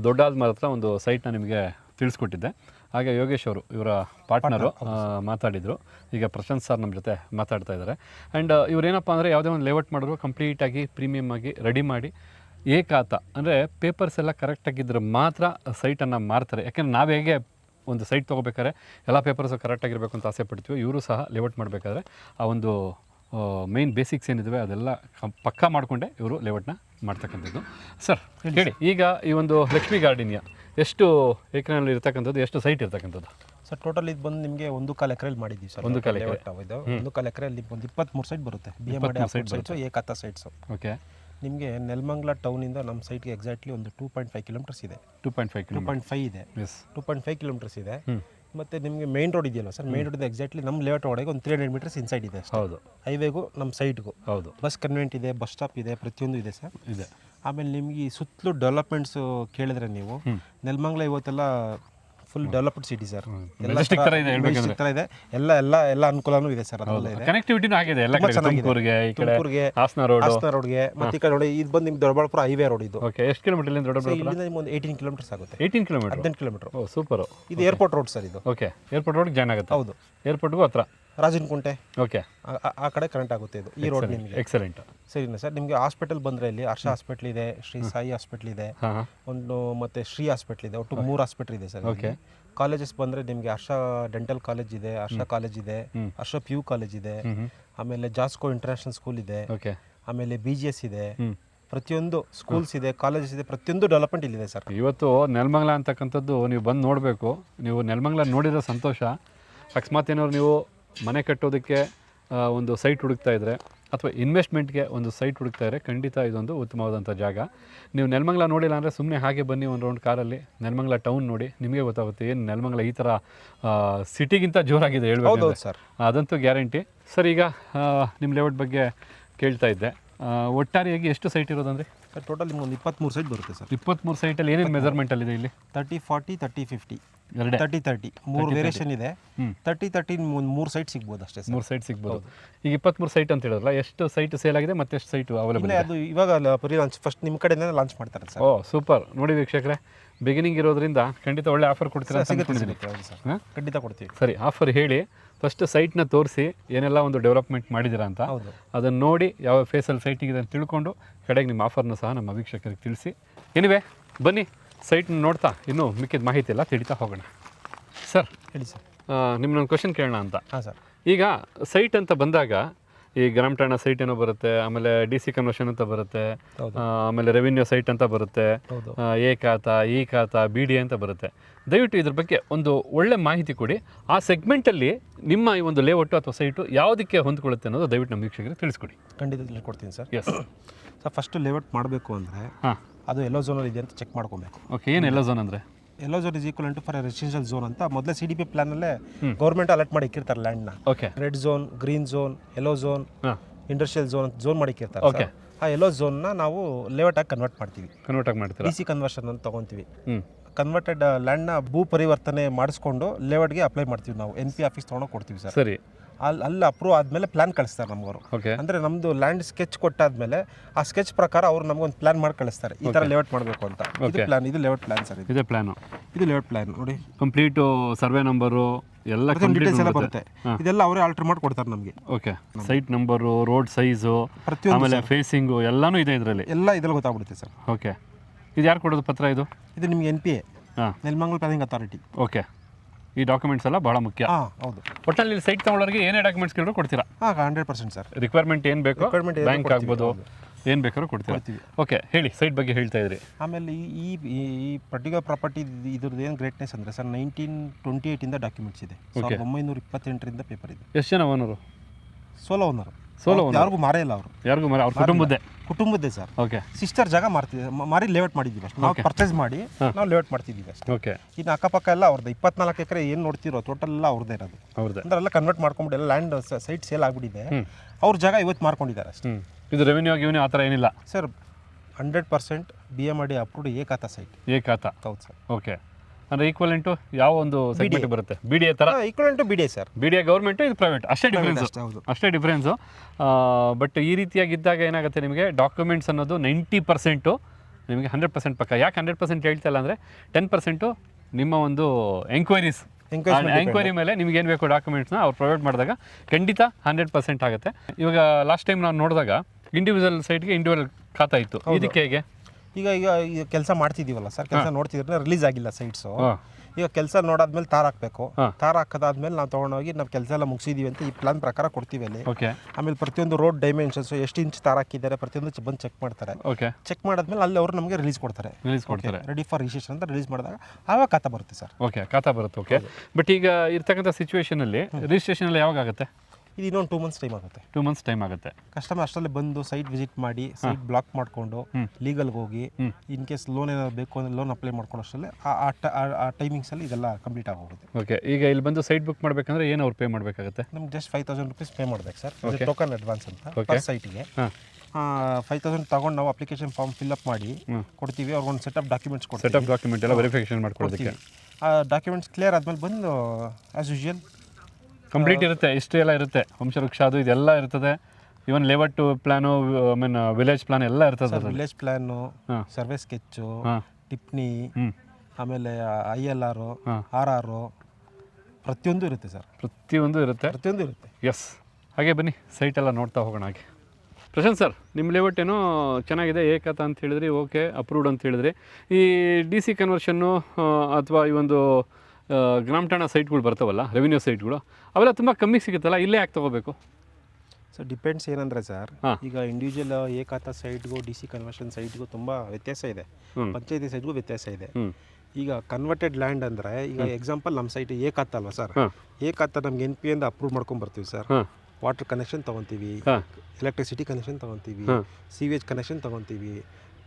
ದೊಡ್ಡಾದ ಹತ್ರ ಒಂದು ಸೈಟ್ನ ನಿಮಗೆ ತಿಳಿಸ್ಕೊಟ್ಟಿದ್ದೆ. ಹಾಗೆ ಯೋಗೇಶ್ ಅವರು ಇವರ ಪಾರ್ಟ್ನರು ಮಾತಾಡಿದರು. ಈಗ ಪ್ರಶಾಂತ್ ಸರ್ ನಮ್ಮ ಜೊತೆ ಮಾತಾಡ್ತಾ ಇದ್ದಾರೆ ಆ್ಯಂಡ್ ಇವರೇನಪ್ಪ ಅಂದರೆ ಯಾವುದೇ ಒಂದು ಲೇಔಟ್ ಮಾಡಿದ್ರು ಕಂಪ್ಲೀಟಾಗಿ ಪ್ರೀಮಿಯಮ್ ಆಗಿ ರೆಡಿ ಮಾಡಿ ಏಕಾತ ಅಂದರೆ ಪೇಪರ್ಸ್ ಎಲ್ಲ ಕರೆಕ್ಟಾಗಿದ್ದರೆ ಮಾತ್ರ ಸೈಟನ್ನು ಮಾರ್ತಾರೆ. ಯಾಕೆಂದರೆ ನಾವು ಹೇಗೆ ಒಂದು ಸೈಟ್ ತೊಗೋಬೇಕಾದ್ರೆ ಎಲ್ಲ ಪೇಪರ್ಸು ಕರೆಕ್ಟಾಗಿರಬೇಕು ಅಂತ ಆಸೆ ಪಡ್ತೀವಿ ಇವರು ಸಹ ಲೇಔಟ್ ಮಾಡಬೇಕಾದ್ರೆ ಆ ಒಂದು ಮೇನ್ ಬೇಸಿಕ್ಸ್ ಏನಿದಾವೆ ಅದೆಲ್ಲ ಪಕ್ಕಾ ಮಾಡಿಕೊಂಡೆ ಇವರು ಲೇಔಟ್ನ ಮಾಡ್ತಕ್ಕಂಥದ್ದು. ಸರ್ ಹೇಳಿ. ಈಗ ಈ ಒಂದು ಲಕ್ಷ್ಮಿ ಗಾರ್ಡಿನ್ಯ ಎಷ್ಟು ಏಕರಲ್ಲಿ ಇರ್ತಕ್ಕಂಥದ್ದು ಎಷ್ಟು ಸೈಟ್ ಇರ್ತಕ್ಕಂಥದ್ದು? ಸರ್ ಟೋಟಲ್ ಇದು ಬಂದು ನಿಮಗೆ ಒಂದು ಕಾಲ ಎಕರೆಯಲ್ಲಿ ಮಾಡಿದ್ದೀವಿ ಸರ್ ಒಂದು ಕಾಲು ಎಕರೆ. ಒಂದು ಕಾಲು ಎಕರೆಯಲ್ಲಿ ಒಂದು ಇಪ್ಪತ್ತ್ಮೂರು ಸೈಟ್ ಬರುತ್ತೆ. ಬಿ ಎಂ ಸೈಟ್ ಸೈಟ್ಸು ಏಕತ್ತ ಸೈಟ್ಸು ಓಕೆ ನಿಮಗೆ ನೆಲಮಂಗ್ಲ ಟೌನಿಂದ ನಮ್ಮ ಸೈಟ್ಗೆ ಎಕ್ಸಾಕ್ಟ್ಲಿ ಒಂದು ಟೂ ಪಾಯಿಂಟ್ ಫೈವ್ ಕಿಲೋಮೀಟರ್ಸ್ ಇದೆ. Two point five two point five ಇದೆ. ಟೂ ಪಾಯಿಂಟ್ ಫೈವ್ ಕಿಲೋಮೀಟರ್ಸ್ ಇದೆ. ಮತ್ತು ನಿಮಗೆ ಮೇನ್ ರೋಡ್ ಇದೆಯಲ್ಲ ಸರ್ ಮೇನ್ ರೋಡ್ ಎಕ್ಸಾಕ್ಟ್ಲಿ ನಮ್ಮ ಲೇಔಟ್ ಒಳಗೆ ಒಂದು ತ್ರೀ ಹಂಡ್ರೆಡ್ ಮೀಟರ್ಸ್ ಇನ್ಸೈಡ್ ಇದೆ ಹೌದು. ಹೈವೇಗೂ ನಮ್ಮ ಸೈಟ್ಗೂ ಹೌದು. ಬಸ್ ಕನ್ವೆಂಟ್ ಇದೆ ಬಸ್ ಸ್ಟಾಪ್ ಇದೆ ಪ್ರತಿಯೊಂದು ಇದೆ ಸರ್ ಇದೆ. ಆಮೇಲೆ ನಿಮಗೆ ಈ ಸುತ್ತಲೂ ಡೆವಲಪ್ಮೆಂಟ್ಸು ಕೇಳಿದ್ರೆ ನೀವು ನೆಲಮಂಗ್ಲ ಇವತ್ತೆಲ್ಲ full developed city sir Majestic ತರ ಇದೆ ಹೇಳ್ಬೇಕಂದ್ರೆ. ಇದೆ. ಎಲ್ಲ ಎಲ್ಲ ಎಲ್ಲ ಅನುಕೂಲನೂ ಇದೆ ಸರ್ ಅದೆಲ್ಲ ಇದೆ. ಕನೆಕ್ಟಿವಿಟಿನೂ ಆಗಿದೆ ಎಲ್ಲ ಕಡೆ. ತುಮಕೂರಿಗೆ ಈ ಕಡೆ ತುಮಕೂರಿಗೆ ಹಾಸನ ರೋಡ್. ಹಾಸನ ರೋಡ್ಗೆ ಮತ್ತೆ ಈ ಕಡೆ ನೋಡಿ ಇದು ಬಂದು ನಿಮ್ಗೆ ದೊಡ್ಡಬಳ್ಳಾಪುರ ಹೈವೇ ರೋಡ್ ಇದು. ಓಕೆ ಎಷ್ಟು ಕಿಲೋಮೀಟರ್ ಇಲ್ಲಿಂದ ದೊಡ್ಡಬಳ್ಳಾಪುರ? ಇಲ್ಲಿಂದ ನಿಮ್ಗೆ ಒಂದು ಏಯ್ಟೀನ್ ಕಿಲೋಮೀಟರ್ಸ್ ಆಗುತ್ತೆ. ಏಯ್ಟೀನ್ ಕಿಲೋಮೀಟರ್ ಹದಿನೆಂಟು ಕಿಲೋಮೀಟರ್ ಓ ಸೂಪರ್ ಇದು ಏರ್ಪೋರ್ಟ್ ರೋಡ್ ಸರ್ ಇದು. ಓಕೆ ಏರ್ಪೋರ್ಟ್ ರೋಡ್ ಜಾಯ್ನ್ ಆಗುತ್ತೆ. ಹೌದು. ಏರ್ಪೋರ್ಟ್ಗೂ ಹತ್ರ. ರಾಜನಕುಂಟೆ ಓಕೆ ಆ- ಕಡೆ ಕರೆಂಟ್ ಆಗುತ್ತೆ ಇದು. ಈ ರೋಡ್ ನಿಮಗೆ. ಎಕ್ಸಲೆಂಟ್ ಸರಿನಾ ಸರ್? ನಿಮಗೆ ಹಾಸ್ಪಿಟಲ್ ಬಂದರೆ ಇಲ್ಲಿ ಹರ್ಷ ಹಾಸ್ಪಿಟ್ಲ್ ಇದೆ ಶ್ರೀ ಸಾಯಿ ಹಾಸ್ಪಿಟ್ಲ್ ಇದೆ ಹಾಂ ಹಾಂ. ಒಂದು ಮತ್ತೆ ಶ್ರೀ ಹಾಸ್ಪಿಟ್ಲ್ ಇದೆ. ಒಟ್ಟು ಮೂರು ಹಾಸ್ಪಿಟ್ಲ್ ಇದೆ ಸರ್ ಓಕೆ ಕಾಲೇಜಸ್ ಬಂದರೆ ನಿಮಗೆ ಹರ್ಷ ಡೆಂಟಲ್ ಕಾಲೇಜ್ ಇದೆ ಹರ್ಷ ಕಾಲೇಜ್ ಇದೆ. ಹರ್ಷ ಪಿ ಯು ಕಾಲೇಜ್ ಇದೆ ಆಮೇಲೆ ಜಾಸ್ಕೋ ಇಂಟರ್ನ್ಯಾಷನಲ್ ಸ್ಕೂಲ್ ಇದೆ ಓಕೆ ಆಮೇಲೆ ಬಿ ಜಿ ಎಸ್ ಇದೆ ಹ್ಞೂ ಪ್ರತಿಯೊಂದು ಸ್ಕೂಲ್ಸ್ ಇದೆ ಕಾಲೇಜಸ್ ಇದೆ ಪ್ರತಿಯೊಂದು ಡೆವಲಪ್ಮೆಂಟ್ ಇಲ್ಲಿದೆ ಸರ್. ಇವತ್ತು ನೆಲಮಂಗಲ ಅಂತಕ್ಕಂಥದ್ದು ನೀವು ಬಂದು ನೋಡಬೇಕು. ನೀವು ನೆಲಮಂಗಲ ನೋಡಿರೋ ಸಂತೋಷ. ಅಕಸ್ಮಾತ್ ಏನಾದ್ರು ನೀವು ಮನೆ ಕಟ್ಟೋದಕ್ಕೆ ಒಂದು ಸೈಟ್ ಹುಡುಕ್ತಾ ಇದ್ದರೆ ಅಥವಾ ಇನ್ವೆಸ್ಟ್ಮೆಂಟ್ಗೆ ಒಂದು ಸೈಟ್ ಹುಡುಕ್ತಾ ಇದ್ದರೆ ಖಂಡಿತ ಇದೊಂದು ಉತ್ತಮವಾದಂಥ ಜಾಗ. ನೀವು ನೆಲಮಂಗಲ ನೋಡಿಲ್ಲ ಅಂದರೆ ಸುಮ್ಮನೆ ಹಾಗೆ ಬನ್ನಿ ಒಂದು ರೌಂಡ್ ಕಾರಲ್ಲಿ. ನೆಲಮಂಗಲ ಟೌನ್ ನೋಡಿ ನಿಮಗೆ ಗೊತ್ತಾಗುತ್ತೆ ಏನು ನೆಲಮಂಗಲ ಈ ಥರ ಸಿಟಿಗಿಂತ ಜೋರಾಗಿದೆ ಹೇಳ್ಬೋದು ಸರ್. ಅದಂತೂ ಗ್ಯಾರಂಟಿ. ಸರ್ ಈಗ ನಿಮ್ಮ ಲೇಔಟ್ ಬಗ್ಗೆ ಕೇಳ್ತಾ ಇದ್ದೆ. ಒಟ್ಟಾರೆಯಾಗಿ ಎಷ್ಟು ಸೈಟ್ ಇರೋದಂದ್ರೆ? ಸರ್ ಟೋಟಲ್ ನಿಮ್ಗೆ ಒಂದು ಇಪ್ಪತ್ತ್ಮೂರು ಸೈಟ್ ಬರುತ್ತೆ ಸರ್. ಇಪ್ಪತ್ತ್ಮೂರು ಸೈಟಲ್ಲಿ ಏನೇನು ಮೆಜರ್ಮೆಂಟಲ್ಲಿದೆ ಇಲ್ಲಿ? Thirty forty thirty fifty. ಎರಡೇ. ತರ್ಟಿ ತರ್ಟಿ ಮೂರು ವೇರಿಯೇಷನ್ ಇದೆ. ತರ್ಟಿ ತರ್ಟಿ ಒಂದು ಮೂರು ಸೈಟ್ ಸಿಗ್ಬೋದು ಅಷ್ಟೇ ಸರ್. ಮೂರು ಸೈಟ್ ಸಿಗ್ಬೋದು. ಈಗ ಇಪ್ಪತ್ತ್ಮೂರು ಸೈಟ್ ಅಂತ ಹೇಳಿದ್ರಲ್ಲ ಎಷ್ಟು ಸೈಟ್ ಸೇಲ್ ಆಗಿದೆ ಮತ್ತೆ ಎಷ್ಟು ಸೈಟ್ ಅವೈಲೇಬಲ್ ಇಲ್ಲ ಅದು ಇವಾಗ ಪರಿ ಲಾಂಚ್ ಫಸ್ಟ್ ನಿಮ್ಮ ಕಡೆಯಿಂದ ಲಾಂಚ್ ಮಾಡ್ತಾರೆ ಸರ್. ಓ ಸೂಪರ್ ನೋಡಿ ವೀಕ್ಷಕರೇ ಬಿಗಿನಿಂಗ್ ಇರೋದ್ರಿಂದ ಖಂಡಿತ ಒಳ್ಳೆ ಆಫರ್ ಕೊಡ್ತೀರಾ ಖಂಡಿತ ಕೊಡ್ತೀವಿ. ಸರಿ ಆಫರ್ ಹೇಳಿ. ಫಸ್ಟ್ ಸೈಟ್ನ ತೋರಿಸಿ ಏನೆಲ್ಲ ಒಂದು ಡೆವಲಪ್ಮೆಂಟ್ ಮಾಡಿದ್ದೀರಾ ಅಂತ. ಅದನ್ನು ನೋಡಿ ಯಾವ ಫೇಸಲ್ಲಿ ಸೈಟಿಗಿದೆ ಅಂತ ತಿಳ್ಕೊಂಡು ಕಡೆಗೆ ನಿಮ್ಮ ಆಫರ್ನ ಸಹ ನಮ್ಮ ವೀಕ್ಷಕರಿಗೆ ತಿಳಿಸಿ. ಏನಿವೆ ಬನ್ನಿ. ಸೈಟ್ನ ನೋಡ್ತಾ ಇನ್ನೂ ಮಿಕ್ಕಿದ ಮಾಹಿತಿ ಎಲ್ಲ ತಿಳಿತಾ ಹೋಗೋಣ. ಸರ್ ಹೇಳಿ ಸರ್. ನಿಮ್ಮನ್ನೊಂದು ಕ್ವಶನ್ ಕೇಳೋಣ ಅಂತ. ಹಾಂ ಸರ್. ಈಗ ಸೈಟ್ ಅಂತ ಬಂದಾಗ ಈ ಗ್ರಾಮ ಠಾಣ ಸೈಟ್ ಏನೋ ಬರುತ್ತೆ ಆಮೇಲೆ ಡಿ ಸಿ ಕನ್ವರ್ಷನ್ ಅಂತ ಬರುತ್ತೆ ಆಮೇಲೆ ರೆವಿನ್ಯೂ ಸೈಟ್ ಅಂತ ಬರುತ್ತೆ ಎ ಖಾತ ಇ ಖಾತ ಬಿ ಡಿ ಅಂತ ಬರುತ್ತೆ. ದಯವಿಟ್ಟು ಇದ್ರ ಬಗ್ಗೆ ಒಂದು ಒಳ್ಳೆ ಮಾಹಿತಿ ಕೊಡಿ. ಆ ಸೆಗ್ಮೆಂಟಲ್ಲಿ ನಿಮ್ಮ ಈ ಒಂದು ಲೇಔಟು ಅಥವಾ ಸೈಟು ಯಾವುದಕ್ಕೆ ಹೊಂದ್ಕೊಳ್ಳುತ್ತೆ ಅನ್ನೋದು ದಯವಿಟ್ಟು ನಮ್ಮ ವೀಕ್ಷಕರಿಗೆ ತಿಳಿಸ್ಕೊಡಿ. ಖಂಡಿತ ಕೊಡ್ತೀನಿ sir. Yes sir first layout ಮಾಡಬೇಕು ಅಂದರೆ ಹಾಂ. ಅದು ಎಲ್ಲೋ ಝೋನಲ್ಲಿ ಇದೆ ಅಂತ ಚೆಕ್ ಮಾಡ್ಕೋಬೇಕು. ಓಕೆ ಏನು ಎಲ್ಲೋ ಝೋನ್ ಅಂದರೆ? Yellow zone is equal to for residential zone ಅಂತ ಮೊದಲೇ ಸಿ ಡಿ ಪಿ ಪ್ಲಾನಲ್ಲೇ ಗೌರ್ಮೆಂಟ್ ಅಲರ್ಟ್ ಮಾಡಿ ಇಕ್ಕಿರ್ತಾರೆ ಲ್ಯಾಂಡ್ನ okay red zone green zone yellow zone industrial zone ಅಂತ ಝೋನ್ ಮಾಡಿಕ್ಕಿರ್ತಾರೆ ಇಕ್ಕಿರ್ತಾರೆ ಸರ್. ಆ ಎಲ್ಲೋ ಝೋನ್ನ ನಾವು ಲೇಔಟ್ ಆಗಿ ಕನ್ವರ್ಟ್ ಮಾಡ್ತೀವಿ. ಕನ್ವರ್ಟ್ ಆಗಿ ಮಾಡ್ತೀರಾ? ಡಿ ಸಿ ಕನ್ವರ್ಷನ್ ಅಂತ ತೊಗೊತೀವಿ. ಕನ್ವರ್ಟೆಡ್ ಲ್ಯಾಂಡ್ನ ಭೂ ಪರಿವರ್ತನೆ ಮಾಡಿಸ್ಕೊಂಡು ಲೇಔಟ್ಗೆ ಅಪ್ಲೈ ಮಾಡ್ತೀವಿ ನಾವು. ಎನ್ ಪಿ ಆಫೀಸ್ ತೊಗೊಂಡೋಗಿ ಕೊಡ್ತೀವಿ ಸರ್ ಸರಿ. ಅಲ್ಲಿ ಅಲ್ಲಿ ಅಪ್ರೂವ್ ಆದಮೇಲೆ ಪ್ಲ್ಯಾನ್ ಕಳಿಸ್ತಾರೆ ನಮಗವರು. ಓಕೆ ಅಂದರೆ ನಮ್ಮದು ಲ್ಯಾಂಡ್ ಸ್ಕೆಚ್ ಕೊಟ್ಟಾದ್ಮೇಲೆ ಆ ಸ್ಕೆಚ್ ಪ್ರಕಾರ ಅವ್ರು ನಮಗೊಂದು ಪ್ಲ್ಯಾನ್ ಮಾಡಿ ಕಳಿಸ್ತಾರೆ. ಈ ಥರ ಲೇಔಟ್ ಮಾಡಬೇಕು ಅಂತ. ಇದು ಪ್ಲ್ಯಾನ್ ಪ್ಲಾನ್ ಇದು ಲೇಔಟ್ ಪ್ಲ್ಯಾನ್ ಸರ್ ಇದು. ಇದೇ ಪ್ಲ್ಯಾನು ಇದು ಲೇಔಟ್ ಪ್ಲ್ಯಾನ್ ನೋಡಿ. ಕಂಪ್ಲೀಟು ಸರ್ವೆ ನಂಬರು ಎಲ್ಲ ಡೀಟೇಲ್ಸ್ ಎಲ್ಲ ಬರುತ್ತೆ. ಇದೆಲ್ಲ ಅವರೇ ಆಲ್ಟರ್ ಮಾಡಿ ಕೊಡ್ತಾರೆ ನಮಗೆ. Okay site number road size ಪ್ರತಿಯೊಂದು ಆಮೇಲೆ ಫೇಸಿಂಗು ಎಲ್ಲನೂ ಇದೆ ಇದರಲ್ಲಿ. ಎಲ್ಲ ಇದರಲ್ಲಿ ಗೊತ್ತಾಗ್ಬಿಡುತ್ತೆ ಸರ್ ಓಕೆ ಇದು ಯಾರು ಕೊಡೋದು ಪತ್ರ ಇದು? ಇದು ನಿಮ್ಗೆ ಎನ್ ಪಿ ಎ ಹಾಂ. ನೆಲಮಂಗಲ ಪ್ಲಾನಿಂಗ್ ಅಥಾರಿಟಿ ಓಕೆ ಈ ಡಾಕ್ಯುಮೆಂಟ್ಸ್ ಎಲ್ಲ ಬಹಳ ಮುಖ್ಯ. ಹಾಂ ಹೌದು. ಒಟ್ಟಲ್ಲಿ ಸೈಟ್ ತಗೊಳ್ಳೋರಿಗೆ ಏನೇ ಡಾಕ್ಯುಮೆಂಟ್ಸ್ ಕೇಳಿದ್ರು ಕೊಡ್ತೀರಾ? ಹಾಂ ಹಂಡ್ರೆಡ್ ಪರ್ಸೆಂಟ್ ಸರ್. ರಿಕ್ವೈರ್ಮೆಂಟ್ ಏನು ಬೇಕು Requirement ಏನು ಬ್ಯಾಂಕ್ ಕೊಡ್ತೀವಿ, ಆಗ್ಬೋದು. ಏನು ಬೇಕಾದ್ರೂ ಕೊಡ್ತೀವಿ. ಓಕೆ ಹೇಳಿ ಸೈಟ್ ಬಗ್ಗೆ ಹೇಳ್ತಾ ಇದ್ರಿ. ಆಮೇಲೆ ಈ ಈ ಈ- ಈ ಪರ್ಟಿಕ್ಯುಲರ್ ಪ್ರಾಪರ್ಟಿ ಇದ್ರದ್ದು ಏನು ಗ್ರೇಟ್ನೆಸ್ ಅಂದರೆ ಸರ್ ನೈನ್ಟೀನ್ ಟ್ವೆಂಟಿ ಏಯ್ಟಿಂದ ಡಾಕ್ಯುಮೆಂಟ್ಸ್ ಇದೆ. ಸಾವಿರದ ಒಂಬೈನೂರ ಇಪ್ಪತ್ತೆಂಟರಿಂದ ಪೇಪರ್ ಇದೆ. ಎಷ್ಟು ಜನ ಓನರು ಸೋಲೋ ಓನರ್ Solo ಯಾರಿಗೂ ಮಾರೇ ಇಲ್ಲ ಅವರು. ಯಾರಿಗೂ ಮರ ಅವ್ರ ಕುಟುಂಬದ್ದೇ? ಕುಟುಂಬದ್ದೇ ಸರ್. ಓಕೆ. ಸಿಸ್ಟರ್ ಜಾಗ ಮಾರ್ತಿದ್ವಿ ಮಾರಿ ಲೇಔಟ್ ಮಾಡಿದ್ದೀವಿ ಅಷ್ಟು. ನಾವು ಪರ್ಚೇಸ್ ಮಾಡಿ ನಾವು ಲೇಔಟ್ ಮಾಡ್ತಿದ್ದೀವಿ ಅಷ್ಟು. ಓಕೆ. ಇನ್ನು ಅಕ್ಕಪಕ್ಕ ಎಲ್ಲ ಅವ್ರದ್ದು ಇಪ್ಪತ್ನಾಲ್ಕು ಎಕರೆ ಏನು ನೋಡ್ತಿರೋ ಟೋಟಲ್ ಎಲ್ಲ ಅವ್ರದ್ದೇ ಇರೋದು. ಅವ್ರದ್ದು ಅಂದ್ರೆ ಎಲ್ಲ ಕನ್ವರ್ಟ್ ಮಾಡ್ಕೊಂಬಿಟ್ಟು ಎಲ್ಲ ಲ್ಯಾಂಡ್ ಸೈಟ್ ಸೇಲ್ ಆಗಿಬಿಟ್ಟಿದೆ. ಅವ್ರ ಜಾಗ ಇವತ್ತು ಮಾರ್ಕೊಂಡಿದ್ದಾರೆ ಅಷ್ಟೇ. ಇದು ರೆವೆನ್ಯೂ ಆಗಿ ಆ ಥರ ಏನಿಲ್ಲ? Sir hundred percent B M D approved ಏಕಾತ site ಏಕಾತ? ಹೌದು ಸರ್. ಓಕೆ. ಅಂದರೆ ಈಕ್ವಲೆಂಟ್ ಯಾವ ಒಂದು ಸೆಗ್ಮೆಂಟ್ ಬರುತ್ತೆ? ಬಿ ಡಿ ಎ ಥರ equal to B D sir B D A government ಇದು ಪ್ರೈವೇಟ್ ಅಷ್ಟೇ ಡಿಫ್ರೆನ್ಸ್ ಅಷ್ಟೇ ಡಿಫ್ರೆನ್ಸು ಬಟ್ ಈ ರೀತಿಯಾಗಿದ್ದಾಗ ಏನಾಗುತ್ತೆ ನಿಮಗೆ? ಡಾಕ್ಯುಮೆಂಟ್ಸ್ ಅನ್ನೋದು ನೈಂಟಿ ಪರ್ಸೆಂಟು ನಿಮಗೆ ಹಂಡ್ರೆಡ್ ಪರ್ಸೆಂಟ್ ಪಕ್ಕ. ಯಾಕೆ ಹಂಡ್ರೆಡ್ ಪರ್ಸೆಂಟ್ ಹೇಳ್ತಾ ಇಲ್ಲ ಅಂದರೆ ಟೆನ್ ಪರ್ಸೆಂಟು ನಿಮ್ಮ ಒಂದು ಎಂಕ್ವೈರೀಸ್ ಎಂಕ್ವೈರಿ ಮೇಲೆ ನಿಮ್ಗೆ ಏನು ಬೇಕು ಡಾಕ್ಯುಮೆಂಟ್ಸ್ನ ಅವ್ರು ಪ್ರೊವೈಡ್ ಮಾಡಿದಾಗ ಖಂಡಿತ ಹಂಡ್ರೆಡ್ ಪರ್ಸೆಂಟ್ ಆಗುತ್ತೆ. ಇವಾಗ ಲಾಸ್ಟ್ ಟೈಮ್ ನಾವು ನೋಡಿದಾಗ ಇಂಡಿವಿಜುವಲ್ ಸೈಟ್ಗೆ ಇಂಡಿವಿಜುವಲ್ ಖಾತಾ ಇತ್ತು. ಇದಕ್ಕೆ ಹೇಗೆ? ಈಗ ಈಗ ಈಗ ಕೆಲಸ ಮಾಡ್ತಿದ್ದೀವಲ್ಲ ಸರ್ ಕೆಲಸ ನೋಡ್ತಿದ್ರೆ ರಿಲೀಸ್ ಆಗಿಲ್ಲ ಸೈಟ್ಸು ಈಗ ಕೆಲಸ ನೋಡಾದ್ಮೇಲೆ ತಾರ ಹಾಕ್ಬೇಕು. ತಾರ ಹಾಕದಾದ್ಮೇಲೆ ನಾವು ತೊಗೊಂಡೋಗಿ ನಾವು ಕೆಲಸ ಎಲ್ಲ ಮುಗಿಸಿದೀವಿ ಅಂತ ಈ ಪ್ಲಾನ್ ಪ್ರಕಾರ ಕೊಡ್ತೀವಿ ಅಲ್ಲಿ. ಓಕೆ ಆಮೇಲೆ ಪ್ರತಿಯೊಂದು ರೋಡ್ ಡೈಮೆನ್ಷನ್ಸ್ ಎಷ್ಟು ಇಂಚ್ ತಾರ ಹಾಕಿದ್ದಾರೆ ಪ್ರತಿಯೊಂದು ಬಂದು ಚೆಕ್ ಮಾಡ್ತಾರೆ. ಓಕೆ ಚೆಕ್ ಮಾಡಾದ್ಮೇಲೆ ಅಲ್ಲಿ ಅವರು ನಮಗೆ ರಿಲೀಸ್ ಕೊಡ್ತಾರೆ. ರಿಲೀಸ್ ಕೊಡ್ತಾರೆ. ರೆಡಿ ಫಾರ್ ರಿಜಿಸ್ಟ್ರೇಷನ್ ಅಂತ ರಿಲೀಸ್ ಮಾಡಿದಾಗ ಆವಾಗ ಖಾತಾ ಬರುತ್ತೆ ಸರ್. ಓಕೆ ಖಾತಾ ಬರುತ್ತೆ ಓಕೆ ಬಟ್ ಈಗ ಇರ್ತಕ್ಕಂಥ ಸಿಚುವೇಶನಲ್ಲಿ ರಿಜಿಸ್ಟ್ರೇಷನ್ ಎಲ್ಲ ಯಾವಾಗ ಆಗುತ್ತೆ? ಇದು ಇನ್ನೊಂದು ಟೂ ಮಂತ್ಸ್ ಟೈಮ್ ಆಗುತ್ತೆ. ಟೂ ಮಂತ್ಸ್ ಟೈಮ್ ಆಗುತ್ತೆ. ಕಸ್ಟಮರ್ ಅಷ್ಟರಲ್ಲಿ ಬಂದು ಸೈಟ್ ವಿಸಿಟ್ ಮಾಡಿ ಸೈಟ್ ಬ್ಲಾಕ್ ಮಾಡಿಕೊಂಡು ಲೀಗಲ್ಗೆ ಹೋಗಿ ಇನ್ ಕೇಸ್ ಲೋನ್ ಏನಾದ್ರು ಬೇಕು ಅಂದ್ರೆ ಲೋನ್ ಅಪ್ಲೈ ಮಾಡ್ಕೊಂಡು ಅಷ್ಟರಲ್ಲಿ ಆ- ಟೈಮಿಂಗ್ಸಲ್ಲಿ ಇದೆಲ್ಲ ಕಂಪ್ಲೀಟ್ ಆಗೋಗುತ್ತೆ. ಓಕೆ ಈಗ ಇಲ್ಲಿ ಬಂದು ಸೈಟ್ ಬುಕ್ ಮಾಡಬೇಕಂದ್ರೆ ಏನು ಅವ್ರು ಪೇ ಮಾಡಬೇಕಾಗುತ್ತೆ? ನಮ್ಗೆ just five thousand rupees pay ಮಾಡ್ಬೇಕು ಸರ್ ಟೋಕನ್ ಅಡ್ವಾನ್ಸ್ ಅಂತ ಸೈಟಿಗೆ ಫೈವ್ ತೌಸಂಡ್ ತಗೊಂಡು ನಾವು ಅಪ್ಲಿಕೇಶನ್ ಫಾರ್ಮ್ ಫಿಲ್ಅಪ್ ಮಾಡಿ ಕೊಡ್ತೀವಿ ಅವ್ರಿಗೊಂದು ಸೆಟಪ್ ಡಾಕ್ಯುಮೆಂಟ್ಸ್ ಕೊಡ್ತೀವಿ. ಸೆಟಪ್ ಡಾಕ್ಯುಮೆಂಟ್ ಎಲ್ಲ ವೆರಿಫಿಕೇಶನ್ ಮಾಡ್ಕೊಡ್ತೀವಿ ಆ ಡಾಕ್ಯುಮೆಂಟ್ಸ್ ಕ್ಲಿಯರ್ ಆದ್ಮೇಲೆ ಬಂದು ಆಸ್ ಯೂಶುವಲ್ ಕಂಪ್ಲೀಟ್ ಇರುತ್ತೆ ಹಿಸ್ಟ್ರಿ ಎಲ್ಲ ಇರುತ್ತೆ. ವಂಶವೃಕ್ಷ ಅದು ಇದೆಲ್ಲ ಇರ್ತದೆ. Even layout plan I mean village plan ಎಲ್ಲ ಇರ್ತದೆ ಸರ್ ವಿಲೇಜ್ ಪ್ಲ್ಯಾನು ಹಾಂ. ಸರ್ವೆ ಸ್ಕೆಚ್ಚು ಹಾಂ. ಟಿಪ್ನಿ ಹ್ಞೂ ಆಮೇಲೆ ಐ ಎಲ್ ಆರು. ಆರ್ ಆರು ಪ್ರತಿಯೊಂದು ಇರುತ್ತೆ ಸರ್ ಪ್ರತಿಯೊಂದು ಇರುತ್ತೆ? ಪ್ರತಿಯೊಂದು ಇರುತ್ತೆ. ಎಸ್ ಹಾಗೆ ಬನ್ನಿ ಸೈಟ್ ಎಲ್ಲ ನೋಡ್ತಾ ಹೋಗೋಣ ಹಾಗೆ. ಪ್ರಶಾಂತ್ ಸರ್ ನಿಮ್ಮ ಲೇಔಟ್ ಏನೋ ಚೆನ್ನಾಗಿದೆ ಏಕತ ಅಂತ ಹೇಳಿದ್ರಿ ಓಕೆ ಅಪ್ರೂವ್ಡ್ ಅಂತ ಹೇಳಿದ್ರಿ. ಈ ಡಿ ಸಿ ಕನ್ವರ್ಷನ್ನು ಅಥವಾ ಈ ಒಂದು ಗ್ರಾಮ ಠಾಣ ಸೈಟ್ಗಳು ಬರ್ತಾವಲ್ಲ ರೆವಿನ್ಯೂ ಸೈಟ್ಗಳು ಅವೆಲ್ಲ ತುಂಬ ಕಮ್ಮಿ ಸಿಗುತ್ತಲ್ಲ ಇಲ್ಲೇ ಯಾಕೆ ತೊಗೋಬೇಕು? ಸೊ ಡಿಪೆಂಡ್ಸ್ ಏನಂದ್ರೆ ಸರ್ ಈಗ ಇಂಡಿವಿಜುವಲ್ ಏಕಾತ ಸೈಟ್ಗೂ ಡಿ ಸಿ ಕನ್ವರ್ಷನ್ ಸೈಟ್ಗೂ ತುಂಬ ವ್ಯತ್ಯಾಸ ಇದೆ. ಪಂಚಾಯತಿ ಸೈಟ್ಗೂ ವ್ಯತ್ಯಾಸ ಇದೆ. ಈಗ ಕನ್ವರ್ಟೆಡ್ ಲ್ಯಾಂಡ್ ಅಂದರೆ ಈಗ ಎಕ್ಸಾಂಪಲ್ ನಮ್ಮ ಸೈಟ್ ಏಕಾತ ಅಲ್ವಾ ಸರ್? ಏಕಾತ ನಮ್ಗೆ ಎನ್ ಪಿ ಎಂದ ಅಪ್ರೂವ್ ಮಾಡ್ಕೊಂಡು ಬರ್ತೀವಿ ಸರ್. ವಾಟರ್ ಕನೆಕ್ಷನ್ ತೊಗೊತೀವಿ ಎಲೆಕ್ಟ್ರಿಸಿಟಿ ಕನೆಕ್ಷನ್ ತೊಗೊತೀವಿ. ಸಿವೇಜ್ ಕನೆಕ್ಷನ್ ತೊಗೊತೀವಿ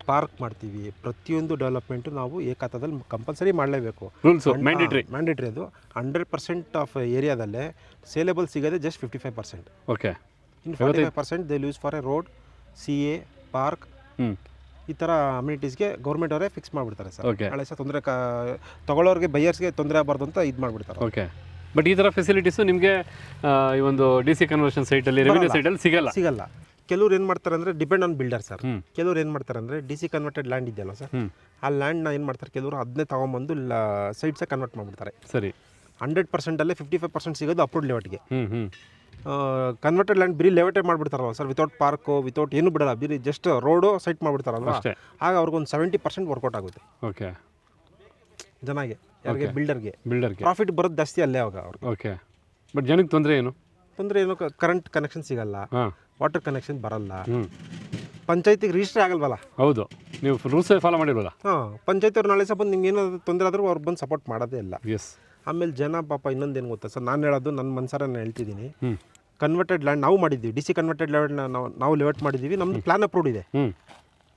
ಪಾರ್ಕ್ ಮಾಡ್ತೀವಿ. ಪ್ರತಿಯೊಂದು ಡೆವಲಪ್ಮೆಂಟು ನಾವು ಏಕಾತದಲ್ಲಿ ಕಂಪಲ್ಸರಿ ಮಾಡಲೇಬೇಕು. ರೂಲ್ಸು ಮ್ಯಾಂಡೇಟ್ರಿ ಮ್ಯಾಂಡೇಟ್ರಿ ಅದು. ಹಂಡ್ರೆಡ್ ಪರ್ಸೆಂಟ್ ಆಫ್ ಏರಿಯಾದಲ್ಲೇ ಸೇಲೆಬಲ್ ಸಿಗೋದೇ just fifty five percent okay ಇನ್ನು forty five percent they use for a road C A park ಈ ಥರ ಅಮ್ಯುನಿಟೀಸ್ಗೆ ಗೌರ್ಮೆಂಟ್ ಅವರೇ ಫಿಕ್ಸ್ ಮಾಡಿಬಿಡ್ತಾರೆ ಸರ್. ಓಕೆ ನಾಳೆ ಸಹ ತೊಂದರೆ ತೊಗೊಳ್ಳೋರಿಗೆ ತಗೊಳ್ಳೋರಿಗೆ ಬೈಯರ್ಸ್ಗೆ ತೊಂದರೆ ಆಗಬಾರ್ದು ಅಂತ ಇದು ಮಾಡಿಬಿಡ್ತಾರೆ ಓಕೆ ಬಟ್ ಈ ಥರ ಫೆಸಿಲಿಟೀಸು ನಿಮಗೆ ಈ ಒಂದು ಡಿ ಸಿ ಕನ್ವರ್ಷನ್ ಸೈಟಲ್ಲಿ ರೆವಿನ್ಯೂ ಸೈಟಲ್ಲಿ ಸಿಗಲ್ಲ. ಸಿಗಲ್ಲ. ಕೆಲವ್ರು ಏನು ಮಾಡ್ತಾರೆ ಅಂದರೆ ಡಿಪೆಂಡ್ ಆನ್ ಬಿಲ್ಡರ್ ಸರ್ ಕೆಲವ್ರು ಏನು ಮಾಡ್ತಾರೆ ಅಂದರೆ ಡಿ ಸಿ ಕನ್ವರ್ಟೆಡ್ ಲ್ಯಾಂಡ್ ಇದೆಯಲ್ಲ ಸರ್ ಆ ಲ್ಯಾಂಡ್ನ ಏನು ಮಾಡ್ತಾರೆ ಕೆಲವರು ಅದನ್ನೇ ತೊಗೊಂಬಂದು ಸೈಟ್ಸೇ ಕನ್ವರ್ಟ್ ಮಾಡಿಬಿಡ್ತಾರೆ. ಸರಿ. ಹಂಡ್ರೆಡ್ ಪರ್ಸೆಂಟಲ್ಲೇ ಫಿಫ್ಟಿ ಫೈವ್ ಪರ್ಸೆಂಟ್ ಸಿಗೋದು ಅಪ್ರೂವ್ಡ್ ಲೇಔಟ್ಗೆ ಕನ್ವರ್ಟೆಡ್ ಲ್ಯಾಂಡ್ ಬರೀ ಲೆವೆಟೇ ಮಾಡಿಬಿಡ್ತಾರಲ್ಲ ಸರ್ ವಿತೌಟ್ ಪಾರ್ಕು ವಿತೌಟ್ ಏನು ಬಿಡಲ್ಲ ಬರೀ ಜಸ್ಟ್ ರೋಡು ಸೈಟ್ ಮಾಡಿಬಿಡ್ತಾರಲ್ಲ ಆಗ ಅವ್ರಿಗೊಂದು ಸೆವೆಂಟಿ ಪರ್ಸೆಂಟ್ ವರ್ಕೌಟ್ ಆಗುತ್ತೆ. ಓಕೆ. ಜನಗೆ ಯಾರಿಗೆ? ಬಿಲ್ಡರ್ಗೆ ಬಿಲ್ಡರ್ಗೆ ಪ್ರಾಫಿಟ್ ಬರೋದು ಜಾಸ್ತಿ ಅಲ್ಲೇ ಅವಾಗ ಅವ್ರಿಗೆ. ಓಕೆ. ಬಟ್ ಜನಕ್ಕೆ ತೊಂದರೆ ಏನು? ತೊಂದರೆ ಏನು? ಕರೆಂಟ್ ಕನೆಕ್ಷನ್ ಸಿಗಲ್ಲ. ವಾಟರ್ ಕನೆಕ್ಷನ್ ಬರಲ್ಲ. ಪಂಚಾಯತಿಗೆ ರಿಜಿಸ್ಟರ್ ಆಗಲ್ವಲ್ಲ? ಹೌದು. ನೀವು ರೂಲ್ಸ್ ಫಾಲೋ ಮಾಡಿರಲ್ಲ ಹಾಂ ಪಂಚಾಯತಿ ಅವ್ರು ನಾಳೆ ಸಹ ಬಂದು ನಿಮ್ಗೆ ಏನಾದ್ರು ತೊಂದರೆ ಆದರೂ ಅವ್ರು ಬಂದು ಸಪೋರ್ಟ್ ಮಾಡೋದೇ ಇಲ್ಲ. ಎಸ್ ಆಮೇಲೆ ಜನ ಪಾಪ ಇನ್ನೊಂದೇನು ಗೊತ್ತಾ? ಸರ್ ನಾನು ಹೇಳೋದು ನನ್ನ ಮನ್ಸಾರ ನಾನು ಹೇಳ್ತಿದ್ದೀನಿ ಕನ್ವರ್ಟೆಡ್ ಲ್ಯಾಂಡ್ ನಾವು ಮಾಡಿದ್ದೀವಿ ಡಿ ಸಿ ಕನ್ವರ್ಟೆಡ್ ಲ್ಯಾಂಡ್ನ ನಾವು ನಾವು ಲೆವೆಟ್ ಮಾಡಿದ್ದೀವಿ ನಮ್ಮದು ಪ್ಲಾನ್ ಅಪ್ರೂವ್ಡ್ ಇದೆ.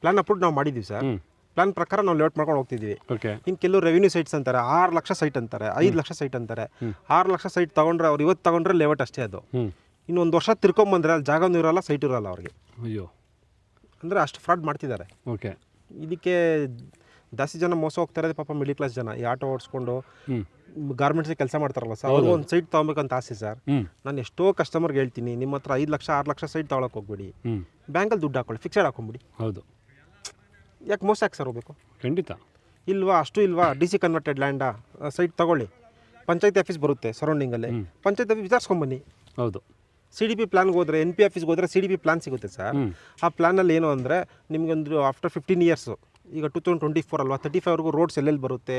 ಪ್ಲಾನ್ ಅಪ್ರೂವ್ಡ್ ನಾವು ಮಾಡಿದ್ದೀವಿ ಸರ್. ಪ್ಲಾನ್ ಪ್ರಕಾರ ನಾವು ಲೆವೆಟ್ ಮಾಡ್ಕೊಂಡು ಹೋಗ್ತಿದ್ದೀವಿ ಓಕೆ ಇನ್ನು ಕೆಲವು ರೆವಿನ್ಯೂ ಸೈಟ್ಸ್ ಅಂತಾರೆ ಆರು ಲಕ್ಷ ಸೈಟ್ ಅಂತಾರೆ ಐದು ಲಕ್ಷ ಸೈಟ್ ಅಂತಾರೆ. ಆರು ಲಕ್ಷ ಸೈಟ್ ತೊಗೊಂಡ್ರೆ ಅವ್ರು ಇವತ್ತು ತೊಗೊಂಡ್ರೆ ಲೆವೆಟ್ ಅಷ್ಟೇ ಅದು. ಹ್ಞೂ ಇನ್ನು ಒಂದು ವರ್ಷ ತಿರ್ಕೊಂಬಂದ್ರೆ ಅಲ್ಲಿ ಜಾಗನೂ ಇರಲ್ಲ ಸೈಟ್ ಇರಲ್ಲ ಅವ್ರಿಗೆ. ಅಯ್ಯೋ. ಅಂದರೆ ಅಷ್ಟು ಫ್ರಾಡ್ ಮಾಡ್ತಿದ್ದಾರೆ. ಓಕೆ. ಇದಕ್ಕೆ ಜಾಸ್ತಿ ಜನ ಮೋಸ ಹೋಗ್ತಾ ಇರೋದು ಪಾಪ ಮಿಡಿಲ್ ಕ್ಲಾಸ್ ಜನ. ಈ ಆಟೋ ಓಡಿಸ್ಕೊಂಡು ಗಾರ್ಮೆಂಟ್ಸ್ ಕೆಲಸ ಮಾಡ್ತಾರಲ್ಲ ಸರ್ ಅವ್ರಿಗೆ ಒಂದು ಸೈಟ್ ತೊಗೊಬೇಕಂತ ಆಸೆ ಸರ್ ನಾನು ಎಷ್ಟೋ ಕಸ್ಟಮರ್ಗೆ ಹೇಳ್ತೀನಿ ನಿಮ್ಮ ಹತ್ರ ಐದು ಲಕ್ಷ ಆರು ಲಕ್ಷ ಸೈಟ್ ತೊಗೊಳಕ್ಕೆ ಹೋಗ್ಬೇಡಿ. ಬ್ಯಾಂಕಲ್ಲಿ ದುಡ್ಡು ಹಾಕೊಳ್ಳಿ ಫಿಕ್ಸೆಡ್ ಹಾಕೊಂಬಿಡಿ. ಹೌದು. ಯಾಕೆ ಮೋಸ ಯಾಕೆ ಸರ್ ಹೋಗ್ಬೇಕು? ಖಂಡಿತ. ಇಲ್ವಾ ಅಷ್ಟು ಇಲ್ವಾ ಡಿ ಸಿ ಕನ್ವರ್ಟೆಡ್ ಲ್ಯಾಂಡಾ ಸೈಟ್ ತಗೊಳ್ಳಿ. ಪಂಚಾಯತಿ ಆಫೀಸ್ ಬರುತ್ತೆ ಸರೌಂಡಿಂಗಲ್ಲಿ ಪಂಚಾಯತ್ ಆಫೀಸ್ ವಿಚಾರಿಸ್ಕೊಂಬನ್ನಿ ಹೌದು. ಸಿ ಡಿ ಪಿ ಪ್ಲಾನ್ಗೆ ಹೋದ್ರೆ ಎನ್ ಪಿ ಆಫೀಸ್ಗೆ ಹೋದ್ರೆ ಸಿ ಡಿ ಪಿ ಪ್ಲಾನ್ ಸಿಗುತ್ತೆ ಸರ್. ಆ ಪ್ಲಾನಲ್ಲಿ ಏನು ಅಂದರೆ ನಿಮಗೊಂದು ಆಫ್ಟರ್ ಫಿಫ್ಟೀನ್ ಇಯರ್ಸು ಈಗ ಟೂ ತೌಸಂಡ್ ಟ್ವೆಂಟಿ ಫೋರ್ ಅಲ್ವಾ ತರ್ಟಿ ಫೈವ್ವರೆಗೂ ರೋಡ್ಸ್ ಎಲ್ಲೆಲ್ಲಿ ಬರುತ್ತೆ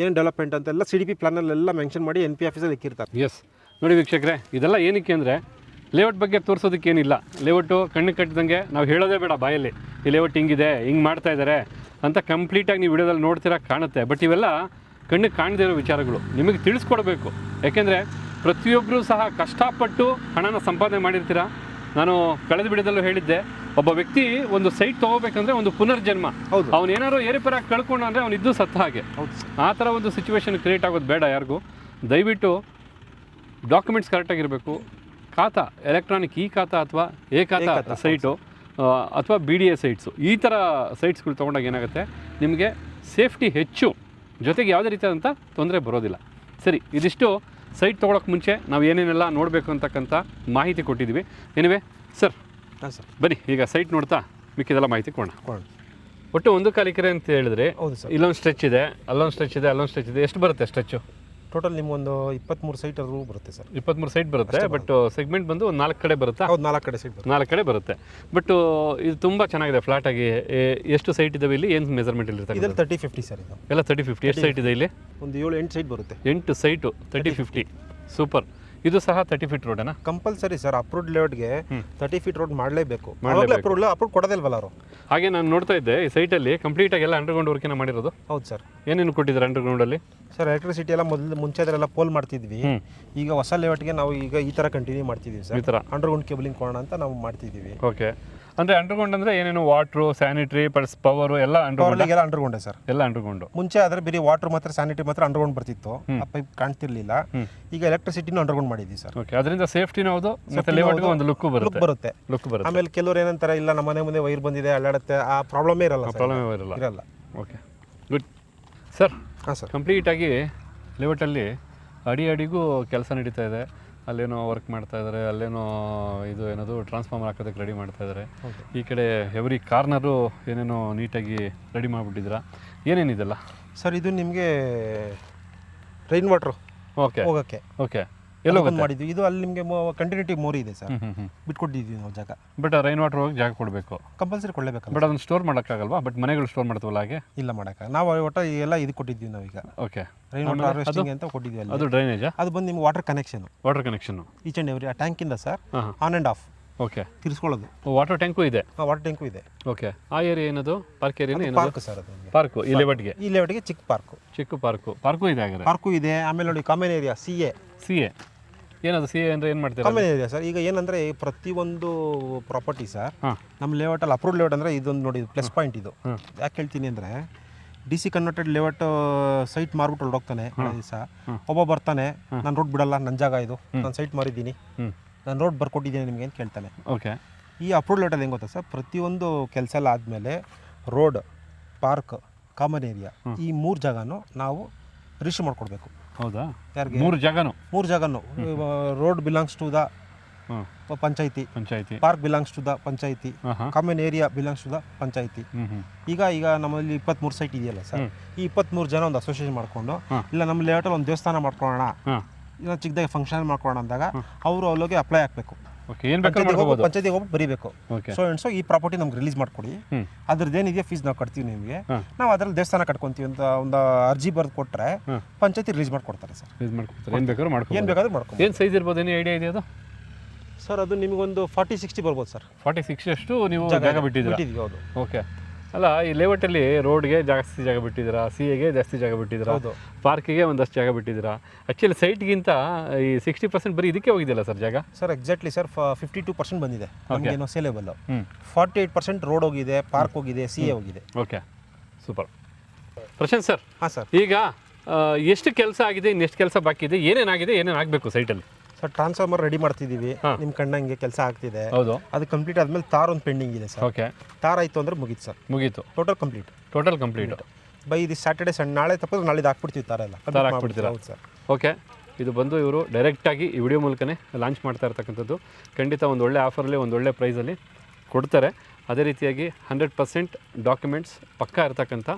ಏನು ಡೆವಲಪ್ಮೆಂಟ್ ಅಂತೆಲ್ಲ ಸಿ ಡಿ ಪಿ ಪ್ಲಾನಲ್ಲೆಲ್ಲ ಮೆನ್ಷನ್ ಮಾಡಿ ಎನ್ ಪಿ ಆಫೀಸಲ್ಲಿ ಇಕ್ಕಿರ್ತಾರೆ. ಎಸ್ ನೋಡಿ ವೀಕ್ಷಕರೇ ಇದೆಲ್ಲ ಏನಕ್ಕೆ ಅಂದರೆ ಲೇಔಟ್ ಬಗ್ಗೆ ತೋರಿಸೋದಕ್ಕೇನಿಲ್ಲ. ಲೇಔಟು ಕಣ್ಣು ಕಟ್ಟಿದಂಗೆ ನಾವು ಹೇಳೋದೇ ಬೇಡ ಬಾಯಲ್ಲಿ. ಈ ಲೇಔಟ್ ಹಿಂಗಿದೆ ಹಿಂಗೆ ಮಾಡ್ತಾ ಇದ್ದಾರೆ ಅಂತ ಕಂಪ್ಲೀಟಾಗಿ ನೀವು ವಿಡಿಯೋದಲ್ಲಿ ನೋಡ್ತೀರಾ ಕಾಣುತ್ತೆ. ಬಟ್ ಇವೆಲ್ಲ ಕಣ್ಣಿಗೆ ಕಾಣದೇ ಇರೋ ವಿಚಾರಗಳು. ನಿಮಗೆ ತಿಳಿಸ್ಕೊಡ್ಬೇಕು. ಯಾಕೆಂದರೆ ಪ್ರತಿಯೊಬ್ಬರೂ ಸಹ ಕಷ್ಟಪಟ್ಟು ಹಣನ ಸಂಪಾದನೆ ಮಾಡಿರ್ತೀರಾ? ನಾನು ಕಳೆದ ಬಿಡದಲ್ಲೂ ಹೇಳಿದ್ದೆ ಒಬ್ಬ ವ್ಯಕ್ತಿ ಒಂದು ಸೈಟ್ ತಗೋಬೇಕಂದ್ರೆ ಒಂದು ಪುನರ್ಜನ್ಮ. ಹೌದು. ಅವ್ನು ಏನಾದ್ರು ಏರಿಪೇರಾಗಿ ಕಳ್ಕೊಂಡು ಅಂದರೆ ಅವ್ನು ಇದ್ದು ಸತ್ತ ಹಾಗೆ. ಹೌದು. ಆ ಥರ ಒಂದು ಸಿಚುವೇಶನ್ ಕ್ರಿಯೇಟ್ ಆಗೋದು ಬೇಡ ಯಾರಿಗೂ. ದಯವಿಟ್ಟು ಡಾಕ್ಯುಮೆಂಟ್ಸ್ ಕರೆಕ್ಟಾಗಿರಬೇಕು ಖಾತಾ ಎಲೆಕ್ಟ್ರಾನಿಕ್ ಇ ಖಾತಾ ಅಥವಾ ಎ ಖಾತಾ ಸೈಟು ಅಥವಾ ಬಿ ಡಿ ಎ ಸೈಟ್ಸು. ಈ ಥರ ಸೈಟ್ಸ್ಗಳು ತೊಗೊಂಡಾಗ ಏನಾಗುತ್ತೆ? ನಿಮಗೆ ಸೇಫ್ಟಿ ಹೆಚ್ಚು. ಜೊತೆಗೆ ಯಾವುದೇ ರೀತಿಯಾದಂಥ ತೊಂದರೆ ಬರೋದಿಲ್ಲ. ಸರಿ ಇದಿಷ್ಟು ಸೈಟ್ ತೊಗೊಳಕ್ಕೆ ಮುಂಚೆ ನಾವು ಏನೇನೆಲ್ಲ ನೋಡಬೇಕು ಅಂತಕ್ಕಂಥ ಮಾಹಿತಿ ಕೊಟ್ಟಿದ್ದೀವಿ ಏನಿವೆ ಸರ್ ಹಾಂ ಸರ್ ಬನ್ನಿ ಈಗ ಸೈಟ್ ನೋಡ್ತಾ ಮಿಕ್ಕಿದೆಲ್ಲ ಮಾಹಿತಿ ಕೊಡೋಣ. ಕೊಡೋಣ. ಒಟ್ಟು ಒಂದು ಕಾಲಿಕೆರೆ ಅಂತ ಹೇಳಿದ್ರೆ ಹೌದು ಸರ್ ಇಲ್ಲೊಂದು ಸ್ಟ್ರೆಚ್ ಇದೆ ಅಲ್ಲೊಂದು ಸ್ಟ್ರೆಚ್ ಇದೆ ಅಲ್ಲೊಂದು ಸ್ಟ್ರೆಚ್ ಇದೆ. ಎಷ್ಟು ಬರುತ್ತೆ ಸ್ಟ್ರೆಚ್ಚು ಟೋಟಲ್ ನಿಮ್ಗೊಂದು ಇಪ್ಪತ್ತ್ಮೂರು ಸೈಟ್ ಅದ್ರೂ ಬರುತ್ತೆ ಸರ್. ಇಪ್ಪತ್ತ್ಮೂರು ಸೈಟ್ ಬರುತ್ತೆ ಬಟ್ ಸೆಗ್ಮೆಂಟ್ ಬಂದು ಒಂದು ನಾಲ್ಕು ಕಡೆ ಬರುತ್ತಾ? ಹೌದು ನಾಲ್ಕು ಕಡೆ ಸೈಟ್ ಬರುತ್ತೆ. ನಾಲ್ಕು ಕಡೆ ಬರುತ್ತೆ. ಬಟ್ ಇದು ತುಂಬ ಚೆನ್ನಾಗಿದೆ ಫ್ಲಾಟ್ ಆಗಿ. ಎಷ್ಟು ಸೈಟ್ ಇದಾವೆ ಇಲ್ಲಿ? ಏನು ಮೆಜರ್ಮೆಂಟ್ ಇಲ್ಲಿ ಇದ್ರಲ್ಲಿ ತರ್ಟಿ ಫಿಫ್ಟಿ ಸರ್ ಇದು. ಎಲ್ಲ ತರ್ಟಿ ಫಿಫ್ಟಿ ಎಷ್ಟು ಸೈಟ್ ಇದೆ ಇಲ್ಲಿ? ಒಂದು ಏಳು ಎಂಟು ಸೈಟ್ ಬರುತ್ತೆ. ಎಂಟು ಸೈಟು ತರ್ಟಿ ಫಿಫ್ಟಿ ಸೂಪರ್ ಇದು ಸಹ ತರ್ಟಿ ಫೀಟ್ ರೋಡ್ ರೋಡೇನಾ ಕಂಪಲ್ಸರಿ ಸರ್ ಅಪ್ರೂವ್ಡ್ ಲೇಔಟ್ಗೆ. ತರ್ಟಿ ಫೀಟ್ ರೋಡ್ ಮಾಡಲೇಬೇಕು. ಅಪ್ರೂವ್ ಅಪ್ರೂವ್ಡ್ ಅಪ್ರೂವ್ ಕೊಡೋದಿಲ್ವಲ್ಲ ಅವರು? ಹಾಗೆ ನಾನು ನೋಡ್ತಾ ಇದ್ದೆ ಈ ಸೈಟಲ್ಲಿ ಕಂಪ್ಲೀಟಾಗಿ ಎಲ್ಲ ಅಂಡರ್ಗ್ರೌಂಡ್ ವರ್ಕಿನ ಮಾಡಿರೋದು. ಹೌದು ಸರ್. ಏನೇನು ಕೊಟ್ಟಿದ್ದಾರೆ ಅಂಡರ್ಗ್ರೌಂಡಲ್ಲಿ ಸರ್ ಎಲೆಕ್ಟ್ರಿಸಿಟಿ ಎಲ್ಲ ಮೊದಲು ಮುಂಚೆ ಅದರೆಲ್ಲ ಪೋಲ್ ಮಾಡ್ತಿದ್ವಿ. ಈಗ ಹೊಸ ಲೇಔಟ್ಗೆ ನಾವು ಈಗ ಈ ಥರ ಕಂಟಿನ್ಯೂ ಮಾಡ್ತಿದ್ದೀವಿ ಈ ಸರ್ ಥರ ಅಂಡರ್ಗ್ರೌಂಡ್ ಕೇಬಲಿಂಗ್ ಕೊಡೋಣ ಅಂತ ನಾವು ಮಾಡ್ತಿದ್ದೀವಿ. ಓಕೆ ಅಂದರೆ ಅಂಡರ್ಗ್ರೌಂಡ್ ಅಂದ್ರೆ ಏನೇನು ವಾಟ್ರು ಸ್ಯಾನಿಟರಿ ಪ್ಲಸ್ ಪವರ್ ಎಲ್ಲ ಅಂಡರ್ಗ್ರೌಂಡ್ ಎಲ್ಲ ಅಂಡರ್ಗ್ರೌಂಡೇ ಸರ್ ಎಲ್ಲ ಅಂಡರ್ಗೊಂಡು ಮುಂಚೆ ಆದ್ರೆ ಬರೀ ವಾಟರ್ ಮಾತ್ರ ಸ್ಯಾನಿಟರಿ ಮಾತ್ರ ಅಂಡರ್ಗ್ರೌಂಡ್ ಬರ್ತಿತ್ತು. ಆ ಪೈಪ್ ಕಾಣ್ತಿರ್ಲಿಲ್ಲ. ಈಗ ಎಲೆಕ್ಟ್ರಿಸಿಟಿನೂ ಅಂಡರ್ಗ್ರೌಂಡ್ ಮಾಡಿದ್ವಿ ಸರ್ ಓಕೆ ಅದರಿಂದ ಸೇಫ್ಟಿನೂ ಹೌದು ಮತ್ತೆ ಲೇಔಟ್ ಲೇಔಟ್ಗೆ ಒಂದು ಲುಕ್ ಬರುತ್ತೆ. ಬರುತ್ತೆ. ಲುಕ್ ಬರುತ್ತೆ. ಆಮೇಲೆ ಕೆಲವರು ಏನಂತಾರೆ ಇಲ್ಲ ನಮ್ಮ ಮನೆ ಮುಂದೆ ವೈರ್ ಬಂದಿದೆ ಅಲ್ಲಾಡುತ್ತೆ ಆ ಪ್ರಾಬ್ಲಮೇ ಇರಲ್ಲ ಪ್ರಾಬ್ಲಮ್ ಇರಲ್ಲ. ಇರಲ್ಲ. ಓಕೆ ಗುಡ್ ಸರ್ ಹಾಂ ಸರ್ ಕಂಪ್ಲೀಟಾಗಿ ಲೇಔಟಲ್ಲಿ ಅಡಿ ಅಡಿಗೂ ಕೆಲಸ ನಡೀತಾ ಇದೆ. ಅಲ್ಲೇನೋ ವರ್ಕ್ ಮಾಡ್ತಾ ಇದ್ದಾರೆ ಅಲ್ಲೇನೋ ಇದು ಏನದು ಟ್ರಾನ್ಸ್ಫಾರ್ಮರ್ ಹಾಕೋದಕ್ಕೆ ರೆಡಿ ಮಾಡ್ತಾ ಇದ್ದಾರೆ ಈ ಕಡೆ ಎವ್ರಿ ಕಾರ್ನರು ಏನೇನೋ ನೀಟಾಗಿ ರೆಡಿ ಮಾಡಿಬಿಟ್ಟಿದ್ದೀರಾ ಏನೇನಿದೆಲ್ಲ? ಸರ್ ಇದು ನಿಮಗೆ ರೈನ್ ವಾಟ್ರು ಓಕೆ ಹೋಗೋಕ್ಕೆ. ಓಕೆ ಎಲ್ಲೋ ಮಾಡಿದ್ವಿ? ಇದು ಅಲ್ಲಿ ನಿಮಗೆ ಕಂಟಿನ್ಯೂಟಿ ಮೋರಿ ಇದೆ ಸರ್. ಬಿಟ್ಕೊಟ್ಟಿದ್ವಿ ನಾವು ಜಾಗ. ಬಟ್ ರೈನ್ ವಾಟರ್ ಹೋಗಿ ಜಾಗ ಕೊಡಬೇಕು. ಕಂಪಲ್ಸರಿ ಕೊಡಲೇಬೇಕು ಬಟ್ ಅದನ್ನು ಸ್ಟೋರ್ ಮಾಡೋಕ್ಕಾಗಲ್ವಾ? ಬಟ್ ಮನೆಗಳು ಸ್ಟೋರ್ ಮಾಡ್ತೀವಲ್ಲ ಹಾಗೆ? ಇಲ್ಲ ಮಾಡಕ್ಕೆ. ನಾವು ಒಟ್ಟು ಎಲ್ಲ ಇದು ಕೊಟ್ಟಿದ್ವಿ ನಾವೀಗ. ಓಕೆ ರೈನ್ ವಾಟರ್ ಹಾರ್ವೆಸ್ಟಿಂಗ್ ಅಂತ ಕೊಟ್ಟಿದ್ವಿ ಅಲ್ಲಿ. ಅದು ಡ್ರೈನೇಜ್ ಅದು ಬಂದು ನಿಮ್ಗೆ water connection water connection each and every ಆ ಟ್ಯಾಂಕಿಂದ sir on and off okay ತಿರ್ಸ್ಕೊಳ್ಳೋದು. Water tank ಇದೆ? ವಾಟರ್ ಟ್ಯಾಂಕು ಇದೆ. ಓಕೆ ಆ ಏರಿಯಾ ಏನದು? ಪಾರ್ಕ್ ಏರಿಯಾ ಏನದು? ಪಾರ್ಕ್ ಸರ್ ಅದು ಪಾರ್ಕು ಈ ಲೆವೆಟ್ಗೆ ಈ ಲೆವೆಟ್ಗೆ ಚಿಕ್ಕ ಪಾರ್ಕು ಚಿಕ್ಕ ಪಾರ್ಕು ಪಾರ್ಕು ಇದೆ ಹಾಗಾದ್ರೆ? ಪಾರ್ಕು ಇದೆ. ಆಮೇಲೆ ನೋಡಿ common area C A C A ಏನದು ಸಿ ಎ ಅಂದರೆ ಏನು ಮಾಡ್ತೀರಾ? ಕಾಮನ್ ಏರಿಯಾ ಸರ್ ಈಗ ಏನಂದರೆ ಪ್ರತಿಯೊಂದು ಪ್ರಾಪರ್ಟಿ ಸರ್ ನಮ್ಮ ಲೇಔಟಲ್ಲಿ ಅಪ್ರೂವ್ಡ್ ಲೇಔಟ್ ಅಂದ್ರೆ ಇದೊಂದು ನೋಡಿ ಪ್ಲಸ್ ಪಾಯಿಂಟ್ ಇದು. ಯಾಕೆ ಹೇಳ್ತೀನಿ ಅಂದ್ರೆ D C converted layout site ಮಾರ್ಬಿಟ್ಟು ಹೊರಡೋಗ್ತಾನೆ ದಿವಸ. ಒಬ್ಬ ಬರ್ತಾನೆ ನಾನು ರೋಡ್ ಬಿಡಲ್ಲ ನನ್ನ ಜಾಗ ಇದು. ನಾನು ಸೈಟ್ ಮಾರಿದ್ದೀನಿ. ನಾನು ರೋಡ್ ಬರ್ಕೊಟ್ಟಿದ್ದೀನಿ ನಿಮಗೆ ಅಂತ ಕೇಳ್ತಾನೆ. ಓಕೆ ಈ ಅಪ್ರೂವ್ ಲೆಟರ್ ಹೆಂಗೆ ಗೊತ್ತಾ ಸರ್? ಪ್ರತಿಯೊಂದು ಕೆಲಸ ಎಲ್ಲ ಆದಮೇಲೆ ರೋಡ್ ಪಾರ್ಕ್ ಕಾಮನ್ ಏರಿಯಾ ಈ ಮೂರು ಜಾಗನೂ ನಾವು ರಿಜಿಸ್ಟರ್ ಮಾಡ್ಕೊಡ್ಬೇಕು. ಹೌದಾ? ಯಾರಿಗೆ? ಮೂರು ಜಾಗನು? ಮೂರು ಜಾಗನು. ರೋಡ್ ಬಿಲಾಂಗ್ಸ್ ಟು ದ ಪಂಚಾಯತಿ. ಪಂಚಾಯಿತಿ. Park belongs to the panchayat. Common area belongs to the panchayat. ಈಗ ಈಗ ನಮ್ಮಲ್ಲಿ ಇಪ್ಪತ್ತ್ಮೂರು ಸೈಟ್ ಇದೆಯಲ್ಲ ಸರ್. ಈ ಇಪ್ಪತ್ತ್ಮೂರು ಜನ ಒಂದು ಅಸೋಸಿಯೇಷನ್ ಮಾಡಿಕೊಂಡು ಇಲ್ಲ ನಮ್ಮ ಲೇಔಟಲ್ಲಿ ಒಂದು ದೇವಸ್ಥಾನ ಮಾಡ್ಕೊಳ್ಳೋಣ. ಇಲ್ಲ ಚಿಕ್ಕದಾಗಿ ಫಂಕ್ಷನ್ ಮಾಡ್ಕೊಳ್ಳೋಣ ಅಂದಾಗ ಅವರು ಅಲ್ಲಿಗೆ ಅಪ್ಲೈ ಹಾಕಬೇಕು ಓಕೆ ಏನು ಬೇಕಾದ್ರೂ ಮಾಡ್ಕೋಬೋದು ಪಂಚಾಯತಿಗೆ ಹೋಗಿ ಬರೀಬೇಕು. ಓಕೆ ಸೊ ಸೊ ಈ ಪ್ರಾಪರ್ಟಿ ನಮ್ಗೆ ರಿಲೀಸ್ ಮಾಡ್ಕೊಡಿ. ಹ್ಞೂ ಅದ್ರದ್ದು ಏನಿದೆಯಾ ಫೀಸ್ ನಾವು ಕಟ್ತೀವಿ ನಿಮಗೆ. ನಾವು ಅದ್ರಲ್ಲಿ ದೇವಸ್ಥಾನ ಕಟ್ಕೊಂತೀವಿ ಅಂತ ಒಂದು ಅರ್ಜಿ ಬರೆದು ಕೊಟ್ಟರೆ ಪಂಚಾಯತಿ ರಿಲೀಸ್ ಮಾಡ್ಕೊಡ್ತಾರೆ ಸರ್. ಏನು ಬೇಕಾದ್ರೂ ಏನು ಮಾಡ್ಕೋಬೋದು ಬೇಕಾದ್ರೂ ಮಾಡ್ಕೊಂಡು ಏನು ಸೈಜ್ ಇರ್ಬೋದು? ಏನು ಐಡಿಯಾ ಇದೆ? ಅದು ಸರ್ ಅದು ನಿಮಗೊಂದು ಫಾರ್ಟಿ ಸಿಕ್ಸ್ಟಿ ಬರ್ಬೋದು ಸರ್. ಫಾರ್ಟಿ ಸಿಕ್ಸ್ಟಿ ಅಷ್ಟು ನೀವು ಜಾಗ ಬಿಟ್ಟಿದ್ದೀವಿ ಹೌದು. ಓಕೆ ಅಲ್ಲ ಈ ಲೇಔಟಲ್ಲಿ ರೋಡ್ಗೆ ಜಾಸ್ತಿ ಜಾಗ ಬಿಟ್ಟಿದ್ದೀರಾ? ಸಿ ಎಗೆ ಜಾಸ್ತಿ ಜಾಗ ಬಿಟ್ಟಿದ್ದೀರಾ? ಅದು ಪಾರ್ಕಿಗೆ ಒಂದಷ್ಟು ಜಾಗ ಬಿಟ್ಟಿದ್ದೀರಾ? ಆ್ಯಕ್ಚುಲಿ ಸೈಟ್ಗಿಂತ ಈ ಸಿಕ್ಸ್ಟಿ ಪರ್ಸೆಂಟ್ ಬರೀ ಇದಕ್ಕೆ ಹೋಗಿದೆಯಲ್ಲ ಸರ್ ಜಾಗ? Sir exactly sir fifty two percent ಬಂದಿದೆ. ಏನು saleable forty eight percent road ಹೋಗಿದೆ ಪಾರ್ಕ್ ಹೋಗಿದೆ ಸಿ ಎ ಹೋಗಿದೆ. ಓಕೆ ಸೂಪರ್ ಪ್ರಶಾಂತ್ ಸರ್ ಹಾಂ ಸರ್. ಈಗ ಎಷ್ಟು ಕೆಲಸ ಆಗಿದೆ ಇನ್ನೆಷ್ಟು ಕೆಲಸ ಬಾಕಿ ಇದೆ ಏನೇನಾಗಿದೆ ಏನೇನು ಆಗಬೇಕು ಸೈಟಲ್ಲಿ ಸರ್ ಟ್ರಾನ್ಸ್ಫಾರ್ಮರ್ ರೆಡಿ ಮಾಡ್ತಿದ್ದೀವಿ. ನಿಮ್ಮ ಕಣ್ಣಂಗೆ ಕೆಲಸ ಆಗ್ತಿದೆ. ಹೌದು. ಅದು ಕಂಪ್ಲೀಟ್ ಆದ್ಮೇಲೆ ತಾರ್ ಒಂದು ಪೆಂಡಿಂಗ್ ಇದೆ ಸರ್. ಓಕೆ ತಾರ್ ಆಯಿತು ಅಂದ್ರೆ ಮುಗೀತು ಸರ್. ಮುಗೀತು. Total complete total complete by ಇದು ಸ್ಯಾಟರ್ಡೆ ಸಣ್ಣ ನಾಳೆ ತಪ್ಪಿದ್ರೆ ನಾಳೆ ಹಾಕ್ಬಿಡ್ತೀವಿ ತಾರ ಎಲ್ಲ. ತಾರ್ ಹಾಕ್ಬಿಡ್ತೀರಾ? ಹೌದು ಸರ್. ಓಕೆ ಇದು ಬಂದು ಇವರು ಡೈರೆಕ್ಟಾಗಿ ಈ ವಿಡಿಯೋ ಮೂಲಕನೇ ಲಾಂಚ್ ಮಾಡ್ತಾ ಇರ್ತಕ್ಕಂಥದ್ದು. ಖಂಡಿತ ಒಂದು ಒಳ್ಳೆ ಆಫರಲ್ಲಿ ಒಂದು ಒಳ್ಳೆ ಪ್ರೈಸಲ್ಲಿ ಕೊಡ್ತಾರೆ. ಅದೇ ರೀತಿಯಾಗಿ ಹಂಡ್ರೆಡ್ ಪರ್ಸೆಂಟ್ ಡಾಕ್ಯುಮೆಂಟ್ಸ್ ಪಕ್ಕ ಇರ್ತಕ್ಕಂಥ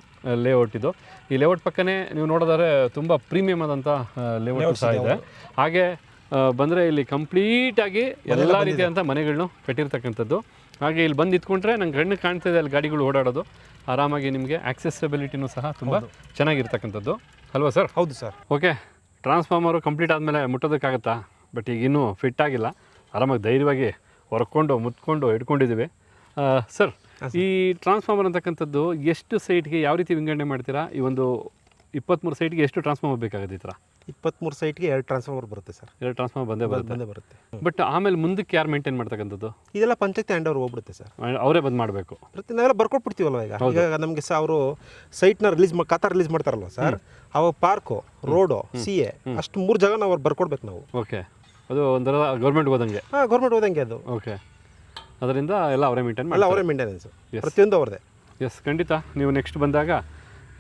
ಲೇಔಟ್ ಇದು. ಈ ಲೇಔಟ್ ಪಕ್ಕನೇ ನೀವು ನೋಡೋದಾದ್ರೆ ತುಂಬ ಪ್ರೀಮಿಯಮ್ ಆದಂಥ ಲೇಔಟ್ ಸಹ ಇದೆ ಹಾಗೆ ಬಂದರೆ ಇಲ್ಲಿ ಕಂಪ್ಲೀಟಾಗಿ ಎಲ್ಲ ರೀತಿಯಾದಂಥ ಮನೆಗಳನ್ನು ಕಟ್ಟಿರ್ತಕ್ಕಂಥದ್ದು. ಹಾಗೆ ಇಲ್ಲಿ ಬಂದು ಇತ್ಕೊಂಡ್ರೆ ನಂಗೆ ಕಣ್ಣು ಕಾಣ್ತಿದೆ ಅಲ್ಲಿ ಗಾಡಿಗಳು ಓಡಾಡೋದು. ಆರಾಮಾಗಿ ನಿಮಗೆ ಆಕ್ಸೆಸಬಿಲಿಟಿನೂ ಸಹ ತುಂಬ ಚೆನ್ನಾಗಿರ್ತಕ್ಕಂಥದ್ದು. ಅಲ್ವಾ ಸರ್? ಹೌದು ಸರ್. ಓಕೆ. ಟ್ರಾನ್ಸ್ಫಾರ್ಮರು ಕಂಪ್ಲೀಟ್ ಆದಮೇಲೆ ಮುಟ್ಟೋದಕ್ಕಾಗತ್ತಾ? ಬಟ್ ಈಗ ಇನ್ನೂ ಫಿಟ್ ಆಗಿಲ್ಲ. ಆರಾಮಾಗಿ ಧೈರ್ಯವಾಗಿ ಹೊರ್ಕೊಂಡು ಮುತ್ಕೊಂಡು ಹಿಡ್ಕೊಂಡಿದ್ದೀವಿ ಸರ್ ಈ ಟ್ರಾನ್ಸ್ಫಾರ್ಮರ್ ಅಂತಕ್ಕಂಥದ್ದು ಎಷ್ಟು ಸೈಟ್ಗೆ ಯಾವ ರೀತಿ ವಿಂಗಡಣೆ ಮಾಡ್ತೀರಾ? ಈ ಒಂದು ಇಪ್ಪತ್ತ್ಮೂರು ಸೈಟ್ಗೆ ಎಷ್ಟು ಟ್ರಾನ್ಸ್ಫಾರ್ಮರ್ ಬೇಕಾಗುತ್ತೆ ಈ ಥರ? ಇಪ್ಪತ್ತ್ಮೂರು ಸೈಟ್ಗೆ ಎರಡು ಟ್ರಾನ್ಸ್ಫಾರ್ಮರ್ ಬರುತ್ತೆ ಸರ್. ಎರಡು ಟ್ರಾನ್ಸ್ಫಾರ್ಮರ್ ಬಂದೇ ಬರುತ್ತೆ. ಬಂದೇ ಬರುತ್ತೆ. ಬಟ್ ಆಮೇಲೆ ಮುಂದಕ್ಕೆ ಯಾರು ಮೇಂಟೈನ್ ಮಾಡ್ತಕ್ಕಂಥದ್ದು? ಇದೆಲ್ಲ ಪಂಚಾಯತಿ ಹ್ಯಾಂಡ್ ಓವರ್ ಹೋಗ್ಬಿಡುತ್ತೆ ಸರ್. ಅವರೇ ಬಂದು ಮಾಡಬೇಕು. ಪ್ರತಿ ನಾವೆಲ್ಲ ಬರ್ಕೊಟ್ಬಿಡ್ತೀವಲ್ವ ಈಗ? ಈಗ ನಮಗೆ ಸಹ ಅವರು ಸೈಟ್ನ ರಿಲೀಸ್ ಮಾಡಿ ಖಾತಾ ರಿಲೀಸ್ ಮಾಡ್ತಾರಲ್ವ ಸರ್? ಅವ ಪಾರ್ಕು ರೋಡು ಸಿ ಎ ಅಷ್ಟು ಮೂರು ಜಾಗ ನಾವು ಅವ್ರು ಬರ್ಕೊಡ್ಬೇಕು ನಾವು. ಓಕೆ ಅದು ಒಂಥರ ಗೌರ್ಮೆಂಟ್ ಹೋದಂಗೆ. ಹಾಂ ಗೌರ್ಮೆಂಟ್ ಹೋದಂಗೆ ಅದು. ಓಕೆ ಅದರಿಂದ ಎಲ್ಲ ಅವರೇ ಮೇಂಟೈನ್ ಮಾಡಿ ಎಲ್ಲ ಅವರೇ ಮೇಂಟೆನೆನ್ಸ್ ಪ್ರತಿಯೊಂದು ಅವ್ರದ್ದೇ ಎಸ್ ಖಂಡಿತ. ನೀವು ನೆಕ್ಸ್ಟ್ ಬಂದಾಗ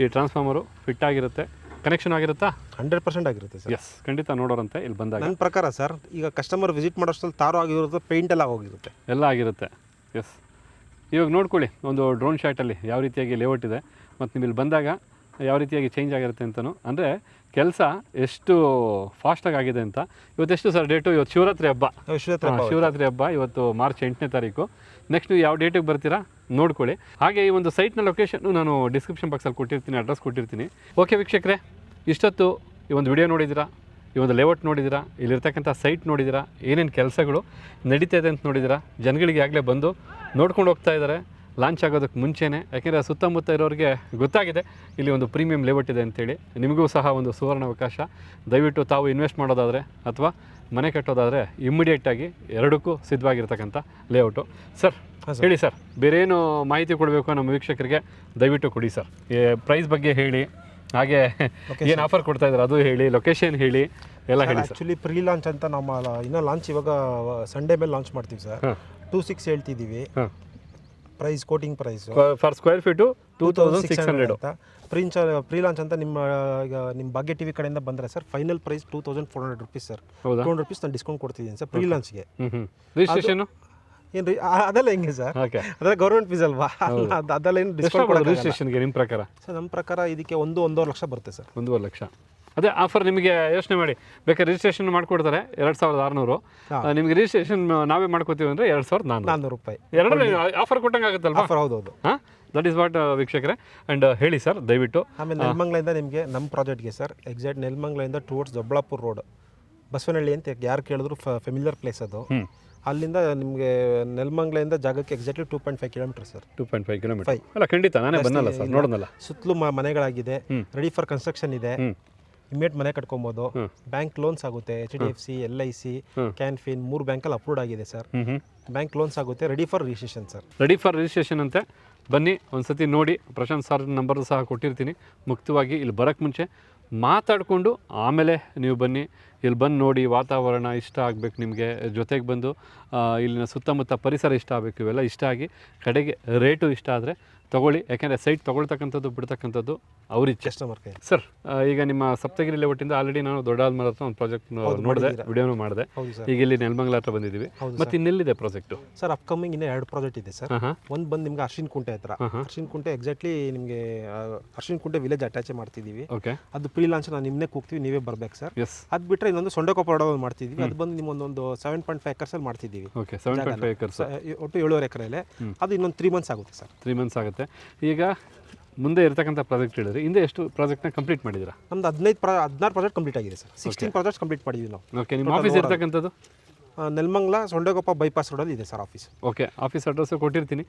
ಈ ಟ್ರಾನ್ಸ್ಫಾರ್ಮರು ಫಿಟ್ ಆಗಿರುತ್ತೆ. ಕನೆಕ್ಷನ್ ಆಗಿರುತ್ತಾ? ಹಂಡ್ರೆಡ್ ಪರ್ಸೆಂಟ್ ಆಗಿರುತ್ತೆ ಸರ್. ಎಸ್ ಖಂಡಿತ ನೋಡೋರಂತೆ ಇಲ್ಲಿ ಬಂದಾಗ. ನನ್ನ ಪ್ರಕಾರ ಸರ್ ಈಗ ಕಸ್ಟಮರ್ ವಿಸಿಟ್ ಮಾಡೋಷ್ಟಲ್ಲಿ ತಾರೋ ಆಗಿರುತ್ತೆ ಪೇಂಟ್ ಎಲ್ಲ ಹೋಗಿರುತ್ತೆ. ಎಲ್ಲ ಆಗಿರುತ್ತೆ. ಎಸ್ ಇವಾಗ ನೋಡ್ಕೊಳ್ಳಿ ಒಂದು ಡ್ರೋನ್ ಶಾಟಲ್ಲಿ ಯಾವ ರೀತಿಯಾಗಿ ಲೇಔಟ್ ಇದೆ. ಮತ್ತು ನೀವು ಇಲ್ಲಿ ಬಂದಾಗ ಯಾವ ರೀತಿಯಾಗಿ ಚೇಂಜ್ ಆಗಿರುತ್ತೆ ಅಂತಲೂ ಅಂದರೆ ಕೆಲಸ ಎಷ್ಟು ಫಾಸ್ಟಾಗಿ ಆಗಿದೆ ಅಂತ. ಇವತ್ತೆಷ್ಟು ಸರ್ ಡೇಟು ಇವತ್ತು ಶಿವರಾತ್ರಿ ಹಬ್ಬ. ಶಿವರಾತ್ರಿ ಹಬ್ಬ ಇವತ್ತು ಮಾರ್ಚ್ ಎಂಟನೇ ತಾರೀಕು. ನೆಕ್ಸ್ಟ್ ನೀವು ಯಾವ ಡೇಟಿಗೆ ಬರ್ತೀರಾ? ನೋಡ್ಕೊಳ್ಳಿ. ಹಾಗೆ ಈ ಒಂದು ಸೈಟ್ನ ಲೊಕೇಶನ್ನು ನಾನು ಡಿಸ್ಕ್ರಿಪ್ಷನ್ ಬಾಕ್ಸಲ್ಲಿ ಕೊಟ್ಟಿರ್ತೀನಿ ಅಡ್ರೆಸ್ ಕೊಟ್ಟಿರ್ತೀನಿ. ಓಕೆ ವೀಕ್ಷಕರೇ, ಇಷ್ಟೊತ್ತು ಈ ಒಂದು ವಿಡಿಯೋ ನೋಡಿದ್ದೀರಾ? ಈ ಒಂದು ಲೇಔಟ್ ನೋಡಿದ್ದೀರಾ? ಇಲ್ಲಿರ್ತಕ್ಕಂಥ ಸೈಟ್ ನೋಡಿದ್ದೀರಾ? ಏನೇನು ಕೆಲಸಗಳು ನಡೀತಾ ಇದೆ ಅಂತ ನೋಡಿದ್ದೀರಾ? ಜನಗಳಿಗೆ ಆಗಲೇ ಬಂದು ನೋಡ್ಕೊಂಡು ಹೋಗ್ತಾ ಇದ್ದಾರೆ. ಲಾಂಚ್ ಆಗೋದಕ್ಕೆ ಮುಂಚೆನೇ, ಯಾಕೆಂದರೆ ಸುತ್ತಮುತ್ತ ಇರೋರಿಗೆ ಗೊತ್ತಾಗಿದೆ ಇಲ್ಲಿ ಒಂದು ಪ್ರೀಮಿಯಂ ಲೇಔಟ್ ಇದೆ ಅಂತೇಳಿ. ನಿಮಗೂ ಸಹ ಒಂದು ಸುವರ್ಣ ಅವಕಾಶ. ದಯವಿಟ್ಟು ತಾವು ಇನ್ವೆಸ್ಟ್ ಮಾಡೋದಾದರೆ ಅಥವಾ ಮನೆ ಕಟ್ಟೋದಾದರೆ ಇಮ್ಮಿಡಿಯೇಟಾಗಿ ಎರಡಕ್ಕೂ ಸಿದ್ಧವಾಗಿರ್ತಕ್ಕಂಥ ಲೇಔಟು ಸರ್ ಹೇಳಿ ಸರ್ ಬೇರೇನು ಮಾಹಿತಿ ಕೊಡಬೇಕು ನಮ್ಮ ವೀಕ್ಷಕರಿಗೆ? ದಯವಿಟ್ಟು ಕೊಡಿ ಸರ್. ಪ್ರೈಸ್ ಬಗ್ಗೆ ಹೇಳಿ ಹಾಗೆ ಏನು ಆಫರ್ ಕೊಡ್ತಾ ಇದ್ದಾರೆ ಅದು ಹೇಳಿ ಲೊಕೇಶನ್ ಹೇಳಿ ಎಲ್ಲ ಹೇಳಿ ಆ್ಯಕ್ಚುಲಿ ಪ್ರೀ ಲಾಂಚ್ ಅಂತ ನಮ್ಮ ಇನ್ನೂ ಲಾಂಚ್ ಇವಾಗ ಸಂಡೇ ಮೇಲೆ ಲಾಂಚ್ ಮಾಡ್ತೀವಿ sir. Two six ಹೇಳ್ತಿದ್ದೀವಿ. Price quoting price for square feet two thousand six hundred ಅಂತ ಪ್ರಿಂಚ್ ಪ್ರೀ ಲಾಂಚ್ ಅಂತ. ನಿಮ್ಮ ಈಗ ನಿಮ್ಮ ಭಾಗ್ಯ ಟಿವಿ ಕಡೆಯಿಂದ ಬಂದರೆ sir final price two thousand four hundred rupees sir. Two hundred rupees ನಾನು ಡಿಸ್ಕೌಂಟ್ ಕೊಡ್ತಿದ್ದೀನಿ ಸರ್ ಪ್ರೀ ಲಾಂಚ್ಗೆ ರಿಜಿಸ್ಟ್ರೇಷನು ಏನು ರೀ ಅದೆಲ್ಲ ಹೆಂಗೆ ಸರ್? ಓಕೆ ಅದೆಲ್ಲ ಗೌರ್ಮೆಂಟ್ ಫೀಸ್ ಅಲ್ವಾ? ಅದ್- ಅದೆಲ್ಲ ಏನು ಡಿಸ್ಕೌಂಟ್ ಕೊಡೋದು ರಿಜಿಸ್ಟ್ರೇಷನ್ಗೆ ನಿಮ್ಮ ಪ್ರಕಾರ? ಸರ್ ನಮ್ಮ ಪ್ರಕಾರ ಇದಕ್ಕೆ ಒಂದು ಒಂದೂವರೆ ಲಕ್ಷ ಬರುತ್ತೆ ಸರ್. ಒಂದೂವರೆ ಲಕ್ಷ. ಅದೇ ಆಫರ್ ನಿಮಗೆ ಯೋಚನೆ ಮಾಡಿ. ಬೇಕಾದ್ರೆ ರಿಜಿಸ್ಟ್ರೇಷನ್ ಮಾಡಿಕೊಡ್ತಾರೆ ಎರಡು ಸಾವಿರದ ಆರುನೂರು. ನಿಮಗೆ ರಿಜಿಸ್ಟ್ರೇಷನ್ ನಾವೇ ಮಾಡ್ಕೋತೀವಿ ಅಂದರೆ ಎರಡು ಸಾವಿರದ ನಾನ್ನೂರು ನಾನ್ನೂರು ರೂಪಾಯಿ. ಎರಡನೇ ಆಫರ್ ಕೊಟ್ಟಂಗೆ ಆಗುತ್ತಲ್ಲ ಆಫರ್ ಹೌದು ಹಾಂ? ದಟ್ ಈಸ್ ವಾಟ್ ವೀಕ್ಷಕರೇ. ಆ್ಯಂಡ್ ಹೇಳಿ ಸರ್ ದಯವಿಟ್ಟು. ಆಮೇಲೆ ನೆಲಮಂಗ್ಲಿಂದ ನಿಮಗೆ ನಮ್ಮ ಪ್ರಾಜೆಕ್ಟ್ಗೆ ಸರ್ ಎಕ್ಸಾಕ್ಟ್ ನೆಲಮಂಗ್ಲಿಂದ ಟುವರ್ಡ್ಸ್ ದೊಬ್ಬಳಾಪುರ ರೋಡ್ ಬಸವನಹಳ್ಳಿ ಅಂತ ಯಾರು ಕೇಳಿದ್ರು ಫೆಮಿಲಿಯರ್ ಪ್ಲೇಸ್ ಅದು. ಅಲ್ಲಿಂದ ನಿಮಗೆ ನೆಲಮಂಗ್ಲಿಂದ ಜಾಗಕ್ಕೆ exactly two point five kilometre sir two point five kilometre ಅಲ್ಲ ಖಂಡಿತ ನಾನೇ ಬಂದಲ್ಲ ಸರ್ ನೋಡೋಣಲ್ಲ ಸುತ್ತಲೂ ಮ- ಮನೆಗಳಾಗಿದೆ. ರೆಡಿ ಫಾರ್ ಕನ್ಸ್ಟ್ರಕ್ಷನ್ ಇದೆ. ಇಮಿಡಿಯೇಟ್ ಮನೆ ಕಟ್ಕೊಬೋದು. ಬ್ಯಾಂಕ್ ಲೋನ್ಸ್ ಆಗುತ್ತೆ H D F C L I C. Canfin ಮೂರು ಬ್ಯಾಂಕಲ್ಲಿ ಅಪ್ರೂವ್ಡ್ ಆಗಿದೆ ಸರ್ ಹ್ಞೂ ಹ್ಞೂ ಬ್ಯಾಂಕ್ ಲೋನ್ಸ್ ಆಗುತ್ತೆ ready for registration sir ready for registration ಅಂತೆ ಬನ್ನಿ ಒಂದು ಸತಿ ನೋಡಿ. ಪ್ರಶಾಂತ್ ಸರ್ ನಂಬರ್ ಸಹ ಕೊಟ್ಟಿರ್ತೀನಿ. ಮುಕ್ತವಾಗಿ ಇಲ್ಲಿ ಬರೋಕ್ಕೆ ಮುಂಚೆ ಮಾತಾಡಿಕೊಂಡು ಆಮೇಲೆ ನೀವು ಬನ್ನಿ. ಇಲ್ಲಿ ಬಂದು ನೋಡಿ ವಾತಾವರಣ ಇಷ್ಟ ಆಗಬೇಕು ನಿಮಗೆ. ಜೊತೆಗೆ ಬಂದು ಇಲ್ಲಿನ ಸುತ್ತಮುತ್ತ ಪರಿಸರ ಇಷ್ಟ ಆಗಬೇಕು ಇವೆಲ್ಲ ಇಷ್ಟ ಆಗಿ, ಕಡೆಗೆ ರೇಟು ಇಷ್ಟ ಆದರೆ ತೊಗೊಳ್ಳಿ. ಯಾಕೆಂದರೆ ಸೈಟ್ ತೊಗೊಳ್ತಕ್ಕಂಥದ್ದು ಬಿಡ್ತಕ್ಕಂಥದ್ದು ಅವ್ರಿಗೆ ಕಸ್ಟಮರ್ ಕೈ ಸರ್ ಈಗ ನಿಮ್ಮ ಸಪ್ತಗಿರಿ ಲೇಔಟಿಂದ ಆಲ್ರೆಡಿ ನಾನು ದೊಡ್ಡಾದ್ಮರ ಹತ್ರ ಒಂದು ಪ್ರಾಜೆಕ್ಟ್ ನೋಡಿದೆ ವಿಡಿಯೋನು ಮಾಡಿದೆ. ಈಗ ಇಲ್ಲಿ ನೆಲಮಂಗಲ ಹತ್ರ ಬಂದಿದ್ದೀವಿ. ಮತ್ತೆ ಇನ್ನೆಲ್ಲಿದೆ ಪ್ರಾಜೆಕ್ಟು ಸರ್ ಅಪ್ಕಮಿಂಗ್ ಇನ್ನೂ ಎರಡು ಪ್ರಾಜೆಕ್ಟ್ ಇದೆ ಸರ್ ಒಂದು ಬಂದು ನಿಮ್ಗೆ ಅರ್ಶಿನ್ ಕುಂಟೆ ಹತ್ರ. ಅರ್ಶಿನ್ ಕುಂಟೆ ಎಕ್ಸಾಕ್ಟ್ಲಿ ನಿಮಗೆ ಅರ್ಶಿನ್ ಕುಂಟೆ ವಿಲೇಜ್ ಅಟ್ಯಾಚ್ ಮಾಡ್ತಿದ್ದೀವಿ. ಓಕೆ ಅದು ಪ್ರೀ ಲಾಂಚ್ ನಾನು ನಿಮ್ಮನ್ನೇ ಕೂಗ್ತೀವಿ ನೀವೇ ಬರ್ಬೇಕು ಸರ್ ಎಸ್ ಅದು ಬಿಟ್ಟರೆ ಇನ್ನೊಂದು ಸೊಂಡೆಕೊಪ್ಪ ರೋಡ್ ಮಾಡ್ತಿದ್ವಿ ಅದು ಬಂದು ನಿಮ್ಮೊಂದೊಂದು ಸೆವೆನ್ ಪಾಯಿಂಟ್ ಫೈವ್ ಎಕರ್ಸಲ್ಲಿ ಮಾಡ್ತಿದ್ದೀವಿ. Okay seven point five acres ಒಟ್ಟು ಏಳುವರೆ ಎಕರೆಲೆ ಅದು ಇನ್ನೊಂದು ತ್ರೀ ಮಂತ್ಸ್ ಆಗುತ್ತೆ ಸರ್ ತ್ರೀ ಮಂತ್ಸ್ ಆಗುತ್ತೆ. ಈಗ ಮುಂದೆ ಇರತಕ್ಕಂಥ ಪ್ರಾಜೆಕ್ಟ್ ಹೇಳಿದ್ರೆ ಹಿಂದೆ ಎಷ್ಟು ಪ್ರಾಜೆಕ್ಟ್ನ ಕಂಪ್ಲೀಟ್ ಮಾಡಿದ್ದೀರಾ? ನಮ್ದು ಹದಿನೈದು ಪ್ರಾ ಹದಿನಾರು ಪ್ರಾಜೆಕ್ಟ್ ಕಂಪ್ಲೀಟ್ ಆಗಿದೆ ಸರ್. ಸಿಕ್ಸ್ಟೀನ್ ಪ್ರಾಜೆಕ್ಟ್ ಕಂಪ್ಲೀಟ್ ಮಾಡಿದ್ವಿ ನಾವು. ಓಕೆ ನಿಮ್ಮ ಆಫೀಸ್ ಇರ್ತಕ್ಕಂಥದ್ದು? ಆ, ನೆಲಮಂಗಲ ಸೊಂಡೆಗೊಪ್ಪ ಬೈಪಾಸ್ ರೋಡಲ್ಲಿ ಇದೆ sir office okay office address ಕೊಟ್ಟಿರ್ತೀನಿ.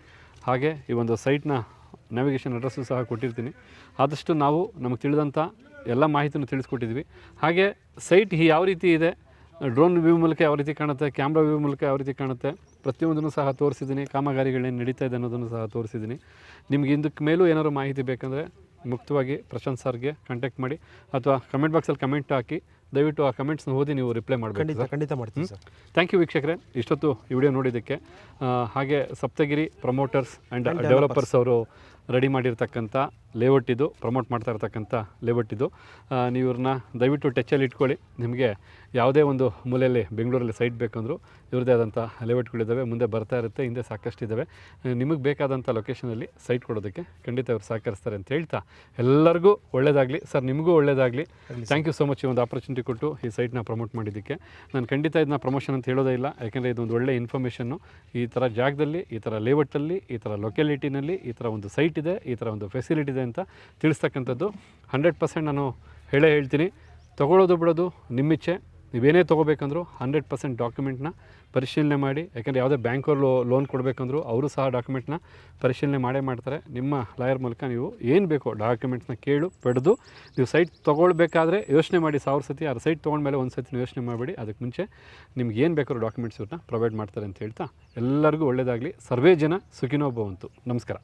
ಹಾಗೆ ಈ ಒಂದು ಸೈಟ್ನ ನ್ಯಾವಿಗೇಷನ್ ಅಡ್ರೆಸ್ಸು ಸಹ ಕೊಟ್ಟಿರ್ತೀನಿ. ಆದಷ್ಟು ನಾವು ನಮಗೆ ತಿಳಿದಂಥ ಎಲ್ಲ ಮಾಹಿತಿನೂ ತಿಳಿಸ್ಕೊಟ್ಟಿದ್ವಿ. ಹಾಗೆ ಸೈಟ್ ಯಾವ ರೀತಿ ಇದೆ ಡ್ರೋನ್ ವ್ಯೂ ಮೂಲಕ ಯಾವ ರೀತಿ ಕಾಣುತ್ತೆ ಕ್ಯಾಮ್ರಾ ವ್ಯೂ ಮೂಲಕ ಯಾವ ರೀತಿ ಕಾಣುತ್ತೆ ಪ್ರತಿಯೊಂದನ್ನು ಸಹ ತೋರಿಸಿದ್ದೀನಿ ಕಾಮಗಾರಿಗಳೇನು ನಡೀತಾ ಇದೆ ಅನ್ನೋದನ್ನು ಸಹ ತೋರಿಸಿದ್ದೀನಿ. ನಿಮ್ಗೆ ಇದಕ್ಕೆ ಮೇಲೂ ಏನಾದರೂ ಮಾಹಿತಿ ಬೇಕಂದರೆ ಮುಕ್ತವಾಗಿ ಪ್ರಶಾಂತ್ ಸರ್ಗೆ ಕಾಂಟ್ಯಾಕ್ಟ್ ಮಾಡಿ ಅಥವಾ ಕಮೆಂಟ್ ಬಾಕ್ಸಲ್ಲಿ ಕಮೆಂಟ್ ಹಾಕಿ ದಯವಿಟ್ಟು ಆ ಕಮೆಂಟ್ಸ್ನ ಓದಿ ನೀವು ರಿಪ್ಲೈ ಮಾಡಬೇಕು ಖಂಡಿತ ಮಾಡ್ತೀನಿ ಸರ್. ಥ್ಯಾಂಕ್ ಯು ವೀಕ್ಷಕರೇ ಇಷ್ಟೊತ್ತು ಈ ವಿಡಿಯೋ ನೋಡಿದ್ದಕ್ಕೆ. ಹಾಗೆ ಸಪ್ತಗಿರಿ ಪ್ರಮೋಟರ್ಸ್ ಆ್ಯಂಡ್ ಡೆವಲಪರ್ಸ್ ಅವರು ರೆಡಿ ಮಾಡಿರ್ತಕ್ಕಂಥ ಲೇಔಟ್ ಇದು ಪ್ರಮೋಟ್ ಮಾಡ್ತಾ ಇರ್ತಕ್ಕಂಥ ಲೇಔಟ್ ಇದು. ನೀವು ಇವ್ರನ್ನ ದಯವಿಟ್ಟು ಟಚ್ಚಲ್ಲಿ ಇಟ್ಕೊಳ್ಳಿ. ನಿಮಗೆ ಯಾವುದೇ ಒಂದು ಮೂಲೆಯಲ್ಲಿ ಬೆಂಗಳೂರಲ್ಲಿ ಸೈಟ್ ಬೇಕಂದ್ರೂ ಇವ್ರದ್ದೇ ಆದಂಥ ಲೇಔಟ್ಗಳಿದ್ದಾವೆ ಮುಂದೆ ಬರ್ತಾ ಇರುತ್ತೆ ಹಿಂದೆ ಸಾಕಷ್ಟು ಇದ್ದಾವೆ ನಿಮಗೆ ಬೇಕಾದಂಥ ಲೊಕೇಶನಲ್ಲಿ ಸೈಟ್ ಕೊಡೋದಕ್ಕೆ ಖಂಡಿತ ಇವರು ಸಹಕರಿಸ್ತಾರೆ ಅಂತ ಹೇಳ್ತಾ ಎಲ್ಲರಿಗೂ ಒಳ್ಳೆಯದಾಗಲಿ ಸರ್ ನಿಮಗೂ ಒಳ್ಳೆಯದಾಗಲಿ ಥ್ಯಾಂಕ್ ಯು ಸೊ ಮಚ್ ಈ ಒಂದು ಆಪರ್ಚುನಿಟಿ ಕೊಟ್ಟು ಈ ಸೈಟ್ನ ಪ್ರಮೋಟ್ ಮಾಡಿದ್ದಕ್ಕೆ. ನಾನು ಖಂಡಿತ ಇದನ್ನ ಪ್ರಮೋಷನ್ ಅಂತ ಹೇಳೋದೇ ಇಲ್ಲ. ಯಾಕೆಂದರೆ ಇದೊಂದು ಒಳ್ಳೆ ಇನ್ಫಾರ್ಮೇಷನ್ನು ಈ ಥರ ಜಾಗದಲ್ಲಿ ಈ ಥರ ಲೇಔಟಲ್ಲಿ ಈ ಥರ ಲೊಕ್ಯಾಲಿಟಿನಲ್ಲಿ ಈ ಥರ ಒಂದು ಸೈಟ್ ಇದೆ, ಈ ಥರ ಒಂದು ಫೆಸಿಲಿಟಿ ಇದೆ ಅಂತ ತಿಳಿಸ್ತಕ್ಕಂಥದ್ದು. ಹಂಡ್ರೆಡ್ ಪರ್ಸೆಂಟ್ ನಾನು ಹೇಳೇ ಹೇಳ್ತೀನಿ. ತೊಗೊಳ್ಳೋದು ಬಿಡೋದು ನಿಮ್ಮಿಚ್ಛೆ. ನೀವೇನೇ ತೊಗೋಬೇಕಂದ್ರೂ ಹಂಡ್ರೆಡ್ ಪರ್ಸೆಂಟ್ ಡಾಕ್ಯುಮೆಂಟ್ನ ಪರಿಶೀಲನೆ ಮಾಡಿ, ಯಾಕೆಂದರೆ ಯಾವುದೇ ಬ್ಯಾಂಕವ್ರು ಲೋನ್ ಕೊಡಬೇಕಂದ್ರೂ ಅವರು ಸಹ ಡಾಕ್ಯುಮೆಂಟ್ನ ಪರಿಶೀಲನೆ ಮಾಡೇ ಮಾಡ್ತಾರೆ. ನಿಮ್ಮ ಲಾಯರ್ ಮೂಲಕ ನೀವು ಏನು ಬೇಕೋ ಡಾಕ್ಯುಮೆಂಟ್ಸ್ನ ಕೇಳು, ಪಡೆದು, ನೀವು ಸೈಟ್ ತೊಗೊಳ್ಬೇಕಾದ್ರೆ ಯೋಚನೆ ಮಾಡಿ, ಸಾವಿರ ಸತಿ ಆ ಸೈಟ್ ತೊಗೊಂಡ್ಮೇಲೆ ಒಂದು ಸತಿ ಯೋಚನೆ ಮಾಡಬೇಡಿ. ಅದಕ್ಕೆ ಮುಂಚೆ ನಿಮ್ಗೆ ಏನು ಬೇಕಾದ್ರೂ ಡಾಕ್ಯುಮೆಂಟ್ಸ್ ಇವ್ರನ್ನ ಪ್ರೊವೈಡ್ ಮಾಡ್ತಾರೆ ಅಂತ ಹೇಳ್ತಾ ಎಲ್ಲರಿಗೂ ಒಳ್ಳೆಯದಾಗಲಿ ಸರ್ವೇ ಜನ ಸುಖಿನೋ ಭವಂತು. ನಮಸ್ಕಾರ.